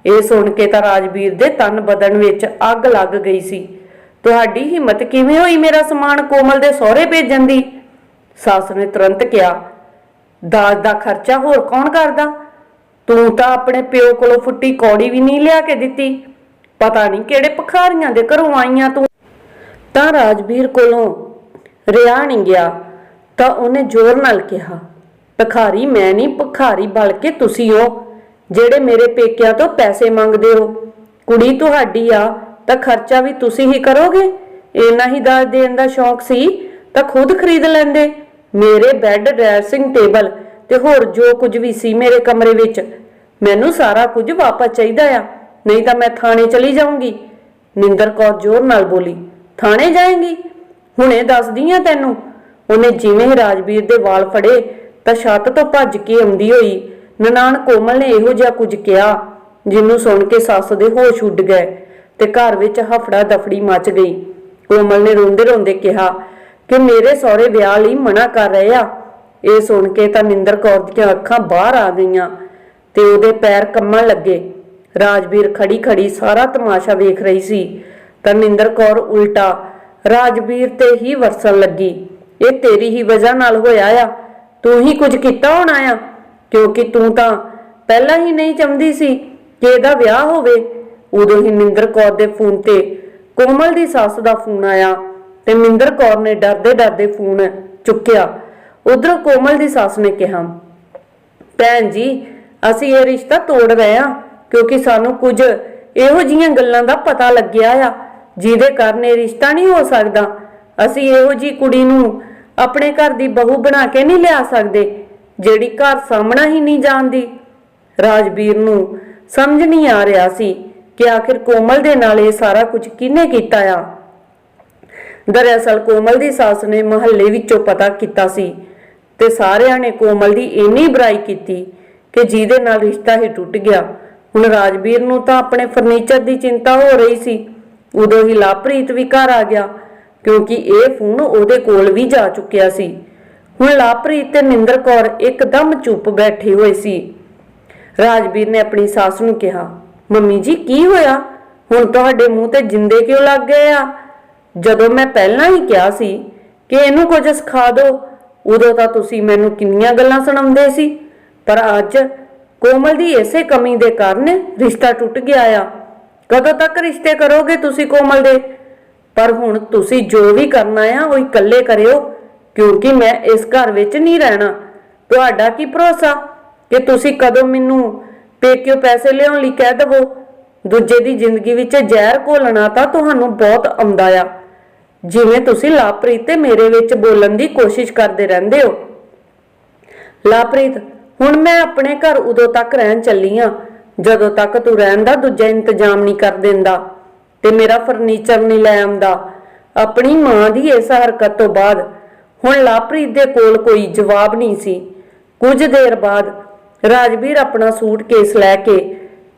ਇਹ ਸੁਣ ਕੇ ਤਾਂ ਰਾਜਵੀਰ ਦੇ ਤਨ ਬਦਨ ਵਿੱਚ ਅੱਗ ਲੱਗ ਗਈ ਸੀ। ਤੁਹਾਡੀ ਹਿੰਮਤ ਕਿਵੇਂ ਹੋਈ ਮੇਰਾ ਸਮਾਨ ਕੋਮਲ ਦੇ ਸਹੁਰੇ ਭੇਜਣ ਦੀ? ਸੱਸ ਨੇ ਤੁਰੰਤ ਕਿਹਾ, ਦਾਜ ਦਾ ਖਰਚਾ ਹੋਰ ਕੌਣ ਕਰਦਾ? ਤੂੰ ਤਾਂ ਆਪਣੇ ਪਿਓ ਕੋਲੋਂ ਫੁੱਟੀ ਕੌੜੀ ਵੀ ਨਹੀਂ ਲਿਆ ਕੇ ਦਿੱਤੀ। ਪਤਾ ਨਹੀਂ ਕਿਹੜੇ ਭਖਾਰੀਆਂ ਦੇ ਘਰੋਂ ਆਈਆਂ ਤੂੰ। ਤਾਂ ਰਾਜਵੀਰ ਕੋਲੋਂ ਰਿਆ ਨਹੀਂ ਗਿਆ, ਤਾਂ ਉਹਨੇ ਜ਼ੋਰ ਨਾਲ ਕਿਹਾ, ਭਖਾਰੀ, ਮੈਂ ਨਹੀਂ ਭਖਾਰੀ ਕੇ ਤੁਸੀਂ ਹੋ, ਜਿਹੜੇ ਮੇਰੇ ਪੇਕਿਆਂ ਤੋਂ ਪੈਸੇ ਮੰਗਦੇ ਹੋ। ਕੁੜੀ ਤੁਹਾਡੀ ਆ, ਤਾਂ ਖਰਚਾ ਵੀ ਤੁਸੀਂ ਹੀ ਕਰੋਗੇ। ਇੰਨਾ ਹੀ ਦਾਜ ਦੇਣ ਦਾ ਸ਼ੌਂਕ ਸੀ, ਤਾਂ ਖੁਦ ਖਰੀਦ ਲੈਂਦੇ। ਮੇਰੇ ਬੈੱਡ ਡਰੈਸਿੰਗ ਟੇਬਲ ਤੇ ਹੋਰ ਜੋ ਕੁਝ ਵੀ ਸੀ ਮੇਰੇ ਕਮਰੇ ਵਿੱਚ, ਮੈਨੂੰ ਸਾਰਾ ਕੁਝ ਵਾਪਸ ਚਾਹੀਦਾ ਆ। ਨਹੀਂ ਤਾਂ ਮੈਂ ਥਾਣੇ ਚਲੀ ਜਾਊਂਗੀ। ਨਿੰਦਰ ਕੌਰ ਜ਼ੋਰ ਨਾਲ ਬੋਲੀ ਥਾਣੇ ਜਾਏਂਗੀ? ਹੁਣੇ ਦੱਸਦੀ ਆ ਤੈਨੂੰ। ਉਹਨੇ ਜਿਵੇਂ ਹੀ ਰਾਜਵੀਰ ਦੇ ਵਾਲ ਫੜੇ, ਤਾਂ ਛੱਤ ਤੋਂ ਭੱਜ ਕੇ ਆਉਂਦੀ ਹੋਈ ਨਨਾਣ ਕੋਮਲ ਨੇ ਇਹੋ ਜਿਹਾ ਕੁਝ ਕਿਹਾ, ਜਿਹਨੂੰ ਸੁਣ ਕੇ ਸੱਸ ਦੇ ਹੋਸ਼ ਉੱਡ ਗਏ ਤੇ ਘਰ ਵਿੱਚ ਹਫੜਾ ਦਫੜੀ ਮਚ ਗਈ। ਕੋਮਲ ਨੇ ਰੋਂਦੇ ਰੋਂਦੇ ਕਿਹਾ ਕਿ ਮੇਰੇ ਸਹੁਰੇ ਵਿਆਹ ਲਈ ਮਨਾ ਕਰ ਰਹੇ ਆ। ਇਹ ਸੁਣ ਕੇ ਤਾਂ ਨਿੰਦਰ ਕੌਰ ਦੀਆਂ ਅੱਖਾਂ ਬਾਹਰ ਆ ਗਈਆਂ ਤੇ ਉਹਦੇ ਪੈਰ ਕੰਮਣ ਲੱਗੇ। ਰਾਜਵੀਰ ਖੜੀ ਖੜੀ ਸਾਰਾ ਤਮਾਸ਼ਾ ਵੇਖ ਰਹੀ ਸੀ। ਤਾਂ ਨਿੰਦਰ ਕੌਰ ਉਲਟਾ ਰਾਜਵੀਰ ਤੇ ਹੀ ਵਰਸਣ ਲੱਗੀ। ਇਹ ਤੇਰੀ ਹੀ ਵਜ੍ਹਾ ਨਾਲ ਹੋਇਆ ਆ। ਤੂੰ ਹੀ ਕੁਝ ਕੀਤਾ ਹੋਣਾ ਆ? ਕਿਉਂਕਿ ਤੂੰ ਤਾਂ ਪਹਿਲਾਂ ਹੀ ਨਹੀਂ ਚਾਹੁੰਦੀ ਸੀ ਕਿ ਇਹਦਾ ਵਿਆਹ ਹੋਵੇ। ਉਦੋਂ ਹੀ ਨਿੰਦਰ ਕੌਰ ਦੇ ਫੋਨ ਤੇ ਕੋਮਲ ਦੀ ਸੱਸ ਦਾ ਫੋਨ ਆਇਆ ਤੇ ਨਿੰਦਰ ਕੌਰ ਨੇ ਡਰਦੇ ਡਰਦੇ ਫੋਨ ਚੁੱਕਿਆ। ਉਧਰੋਂ ਕੋਮਲ ਦੀ ਸੱਸ ਨੇ ਕਿਹਾ, ਭੈਣ ਜੀ, ਅਸੀਂ ਇਹ ਰਿਸ਼ਤਾ ਤੋੜ ਰਹੇ ਆ ਕਿਉਂਕਿ ਸਾਨੂੰ ਕੁਝ ਇਹੋ ਜੀਆਂ ਗੱਲਾਂ ਦਾ ਪਤਾ ਲੱਗਿਆ ਆ। ਜਿਹਦੇ ਕਾਰਨ ਇਹ ਰਿਸ਼ਤਾ ਨਹੀਂ ਹੋ ਸਕਦਾ। ਅਸੀਂ ਇਹੋ ਜੀ ਕੁੜੀ ਨੂੰ ਆਪਣੇ ਘਰ ਦੀ ਬਹੂ ਬਣਾ ਕੇ ਨਹੀਂ ਲਿਆ ਸਕਦੇ, ਜਿਹੜੀ ਘਰ ਸਾਹਮਣਾ ਹੀ ਨਹੀਂ ਜਾਣਦੀ। ਰਾਜਵੀਰ ਨੂੰ ਸਮਝ ਨਹੀਂ ਆ ਰਿਹਾ ਸੀ ਕਿ ਆਖਿਰ ਕੋਮਲ ਦੇ ਨਾਲ ਇਹ ਸਾਰਾ ਕੁਝ ਕਿਹਨੇ ਕੀਤਾ ਆ। ਦਰਅਸਲ ਕੋਮਲ ਦੀ ਸੱਸ ਨੇ ਮਹੱਲੇ ਵਿੱਚੋਂ ਪਤਾ ਕੀਤਾ ਸੀ ਤੇ ਸਾਰਿਆਂ ਨੇ ਕੋਮਲ ਦੀ ਇੰਨੀ ਬੁਰਾਈ ਕੀਤੀ ਕਿ ਜਿਹਦੇ ਨਾਲ ਰਿਸ਼ਤਾ ਹੀ ਟੁੱਟ ਗਿਆ। ਹੁਣ ਰਾਜਵੀਰ ਨੂੰ ਤਾਂ ਆਪਣੇ ਫਰਨੀਚਰ ਦੀ ਚਿੰਤਾ ਹੋ ਰਹੀ ਸੀ। ਉਦੋਂ ਹੀ ਲਾਪ੍ਰੀਤ ਵੀ ਘਰ ਆ ਗਿਆ, ਕਿਉਂਕਿ ਇਹ ਫੋਨ ਉਹਦੇ ਕੋਲ ਵੀ ਜਾ ਚੁੱਕਿਆ ਸੀ। ਹੁਣ ਲਾਪ੍ਰੀਤ ਤੇ ਨਿੰਦਰ ਕੌਰ ਇੱਕਦਮ ਚੁੱਪ ਬੈਠੇ ਹੋਏ ਸੀ। ਰਾਜਵੀਰ ਨੇ ਆਪਣੀ ਸੱਸ ਨੂੰ ਕਿਹਾ, ਮੰਮੀ ਜੀ, ਕੀ ਹੋਇਆ? ਹੁਣ ਤੁਹਾਡੇ ਮੂੰਹ ਤੇ ਜਿੰਦੇ ਕਿਉਂ ਲੱਗ ਗਏ ਆ? ਜਦੋਂ ਮੈਂ ਪਹਿਲਾਂ ਹੀ ਕਿਹਾ ਸੀ ਕਿ ਇਹਨੂੰ ਕੁਝ ਸਿਖਾ ਦਿਓ, ਉਦੋਂ ਤਾਂ ਤੁਸੀਂ ਮੈਨੂੰ ਕਿੰਨੀਆਂ ਗੱਲਾਂ ਸੁਣਾਉਂਦੇ ਸੀ। ਪਰ ਅੱਜ ਕੋਮਲ ਦੀ ਇਸੇ ਕਮੀ ਦੇ ਕਾਰਨ ਰਿਸ਼ਤਾ ਟੁੱਟ ਗਿਆ ਆ। ਕਦੋਂ ਤੱਕ ਰਿਸ਼ਤੇ ਕਰੋਗੇ ਤੁਸੀਂ ਕੋਮਲ ਦੇ? ਪਰ ਹੁਣ ਤੁਸੀਂ ਜੋ ਵੀ ਕਰਨਾ ਆ, ਉਹ ਇਕੱਲੇ ਕਰਿਓ, ਕਿਉਂਕਿ ਮੈਂ ਇਸ ਘਰ ਵਿੱਚ ਨਹੀਂ ਰਹਿਣਾ। ਤੁਹਾਡਾ ਕੀ ਭਰੋਸਾ? ਕਿ ਤੁਸੀਂ ਕਦੋਂ ਮੈਨੂੰ ਪੇਕਿਓ ਪੈਸੇ ਲਿਆਉਣ ਲਈ ਕਹਿ ਦਵੋ? ਦੂਜੇ ਦੀ ਜ਼ਿੰਦਗੀ ਵਿੱਚ ਜ਼ਹਿਰ ਘੋਲਣਾ ਤਾਂ ਤੁਹਾਨੂੰ ਬਹੁਤ ਆਉਂਦਾ ਆ। ਜਿਵੇਂ ਤੁਸੀਂ ਲਾਪ੍ਰੀਤ ਤੇ ਮੇਰੇ ਵਿੱਚ ਬੋਲਣ ਦੀ ਕੋਸ਼ਿਸ਼ ਕਰਦੇ ਰਹਿੰਦੇ ਹੋ। ਲਾਪ੍ਰੀਤ, ਹੁਣ ਮੈਂ ਆਪਣੇ ਘਰ ਉਦੋਂ ਤੱਕ ਰਹਿਣ ਚੱਲੀ ਆ। ਜਦੋਂ ਤੱਕ ਤੂੰ ਰਹਿਣ ਦਾ ਦੂਜਾ ਇੰਤਜ਼ਾਮ ਨਹੀਂ ਕਰ ਦਿੰਦਾ ਤੇ ਮੇਰਾ ਫਰਨੀਚਰ ਨਹੀਂ ਲੈ ਆਉਂਦਾ। ਆਪਣੀ ਮਾਂ ਦੀ ਇਸ ਹਰਕਤ ਤੋਂ ਬਾਅਦ ਹੁਣ ਲਾਪ੍ਰੀਤ ਦੇ ਕੋਲ ਕੋਈ ਜਵਾਬ ਨਹੀਂ ਸੀ। ਕੁਝ ਦੇਰ ਬਾਅਦ ਰਾਜਵੀਰ ਆਪਣਾ ਸੂਟਕੇਸ ਲੈ ਕੇ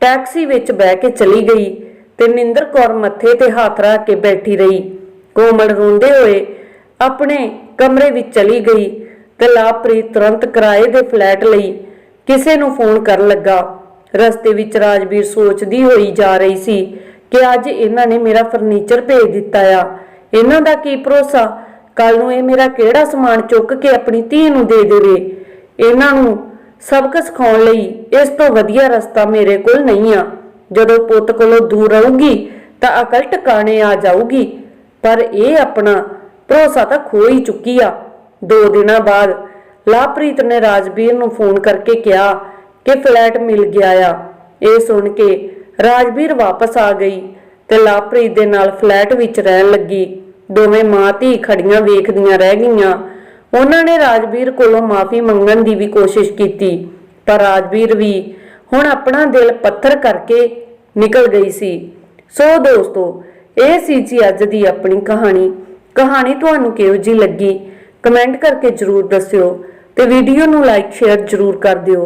ਟੈਕਸੀ ਵਿੱਚ ਬਹਿ ਕੇ ਚਲੀ ਗਈ ਤੇ ਨਿੰਦਰ ਕੌਰ ਮੱਥੇ ਤੇ ਹੱਥ ਰੱਖ ਕੇ ਬੈਠੀ ਰਹੀ। ਕੋਮਲ ਰੋਂਦੇ ਹੋਏ ਆਪਣੇ ਕਮਰੇ ਵਿੱਚ ਚਲੀ ਗਈ ਤੇ ਲਾਪ੍ਰੀਤ ਤੁਰੰਤ ਕਿਰਾਏ ਦੇ ਫਲੈਟ ਲਈ ਕਿਸੇ ਨੂੰ ਫੋਨ ਕਰਨ ਲੱਗਾ। ਰਸਤੇ ਵਿੱਚ ਰਾਜਵੀਰ ਸੋਚਦੀ ਹੋਈ ਜਾ ਰਹੀ ਸੀ ਕਿ ਅੱਜ ਇਹਨਾਂ ਨੇ ਮੇਰਾ ਫਰਨੀਚਰ ਭੇਜ ਦਿੱਤਾ ਆ। ਇਹਨਾਂ ਦਾ ਕੀ ਭਰੋਸਾ? ਕੱਲ ਨੂੰ ਇਹ ਮੇਰਾ ਕਿਹੜਾ ਸਮਾਨ ਚੁੱਕ ਕੇ ਆਪਣੀ ਧੀ ਨੂੰ ਦੇ ਦੇਵੇ? ਇਹਨਾਂ ਨੂੰ ਸਬਕ ਸਿਖਾਉਣ ਲਈ ਇਸ ਤੋਂ ਵਧੀਆ ਰਸਤਾ ਮੇਰੇ ਕੋਲ ਨਹੀਂ ਆ। ਜਦੋਂ ਪੁੱਤ ਕੋਲੋਂ ਦੂਰ ਰਹੂਗੀ ਤਾਂ ਅਕਲ ਟਿਕਾਣੇ ਆ ਜਾਊਗੀ। ਪਰ ਇਹ ਆਪਣਾ ਭਰੋਸਾ ਤਾਂ ਖੋ ਹੀ ਚੁੱਕੀ ਆ। ਦੋ ਦਿਨਾਂ ਬਾਅਦ ਲਾਪ੍ਰੀਤ ਨੇ ਰਾਜਵੀਰ ਨੂੰ ਫੋਨ ਕਰਕੇ ਕਿਹਾ ਕਿ ਫਲੈਟ ਮਿਲ ਗਿਆ ਆ। ਇਹ ਸੁਣ ਕੇ ਰਾਜਵੀਰ ਵਾਪਸ ਆ ਗਈ ਤੇ ਲਾਪ੍ਰੀਤ ਦੇ ਨਾਲ ਫਲੈਟ ਵਿੱਚ ਰਹਿਣ ਲੱਗੀ। ਦੋਵੇਂ ਮਾਂ ਧੀ ਖੜੀਆਂ ਵੇਖਦੀਆਂ ਰਹਿ ਗਈਆਂ। ਉਹਨਾਂ ਨੇ ਰਾਜਵੀਰ ਕੋਲੋਂ ਮਾਫੀ ਮੰਗਣ ਦੀ ਵੀ ਕੋਸ਼ਿਸ਼ ਕੀਤੀ, ਪਰ ਰਾਜਵੀਰ ਵੀ ਹੁਣ ਆਪਣਾ ਦਿਲ ਪੱਥਰ ਕਰਕੇ ਨਿਕਲ ਗਈ ਸੀ। ਸੋ ਦੋਸਤੋ, ਇਹ ਸੀ ਜੀ ਅੱਜ ਦੀ ਆਪਣੀ ਕਹਾਣੀ। ਕਹਾਣੀ ਤੁਹਾਨੂੰ ਕਿਹੋ ਜੀ ਲੱਗੀ? ਕਮੈਂਟ ਕਰਕੇ ਜਰੂਰ ਦੱਸਿਓ ਤੇ ਵੀਡੀਓ ਨੂੰ ਲਾਈਕ, ਸ਼ੇਅਰ ਜਰੂਰ ਕਰ ਦਿਓ।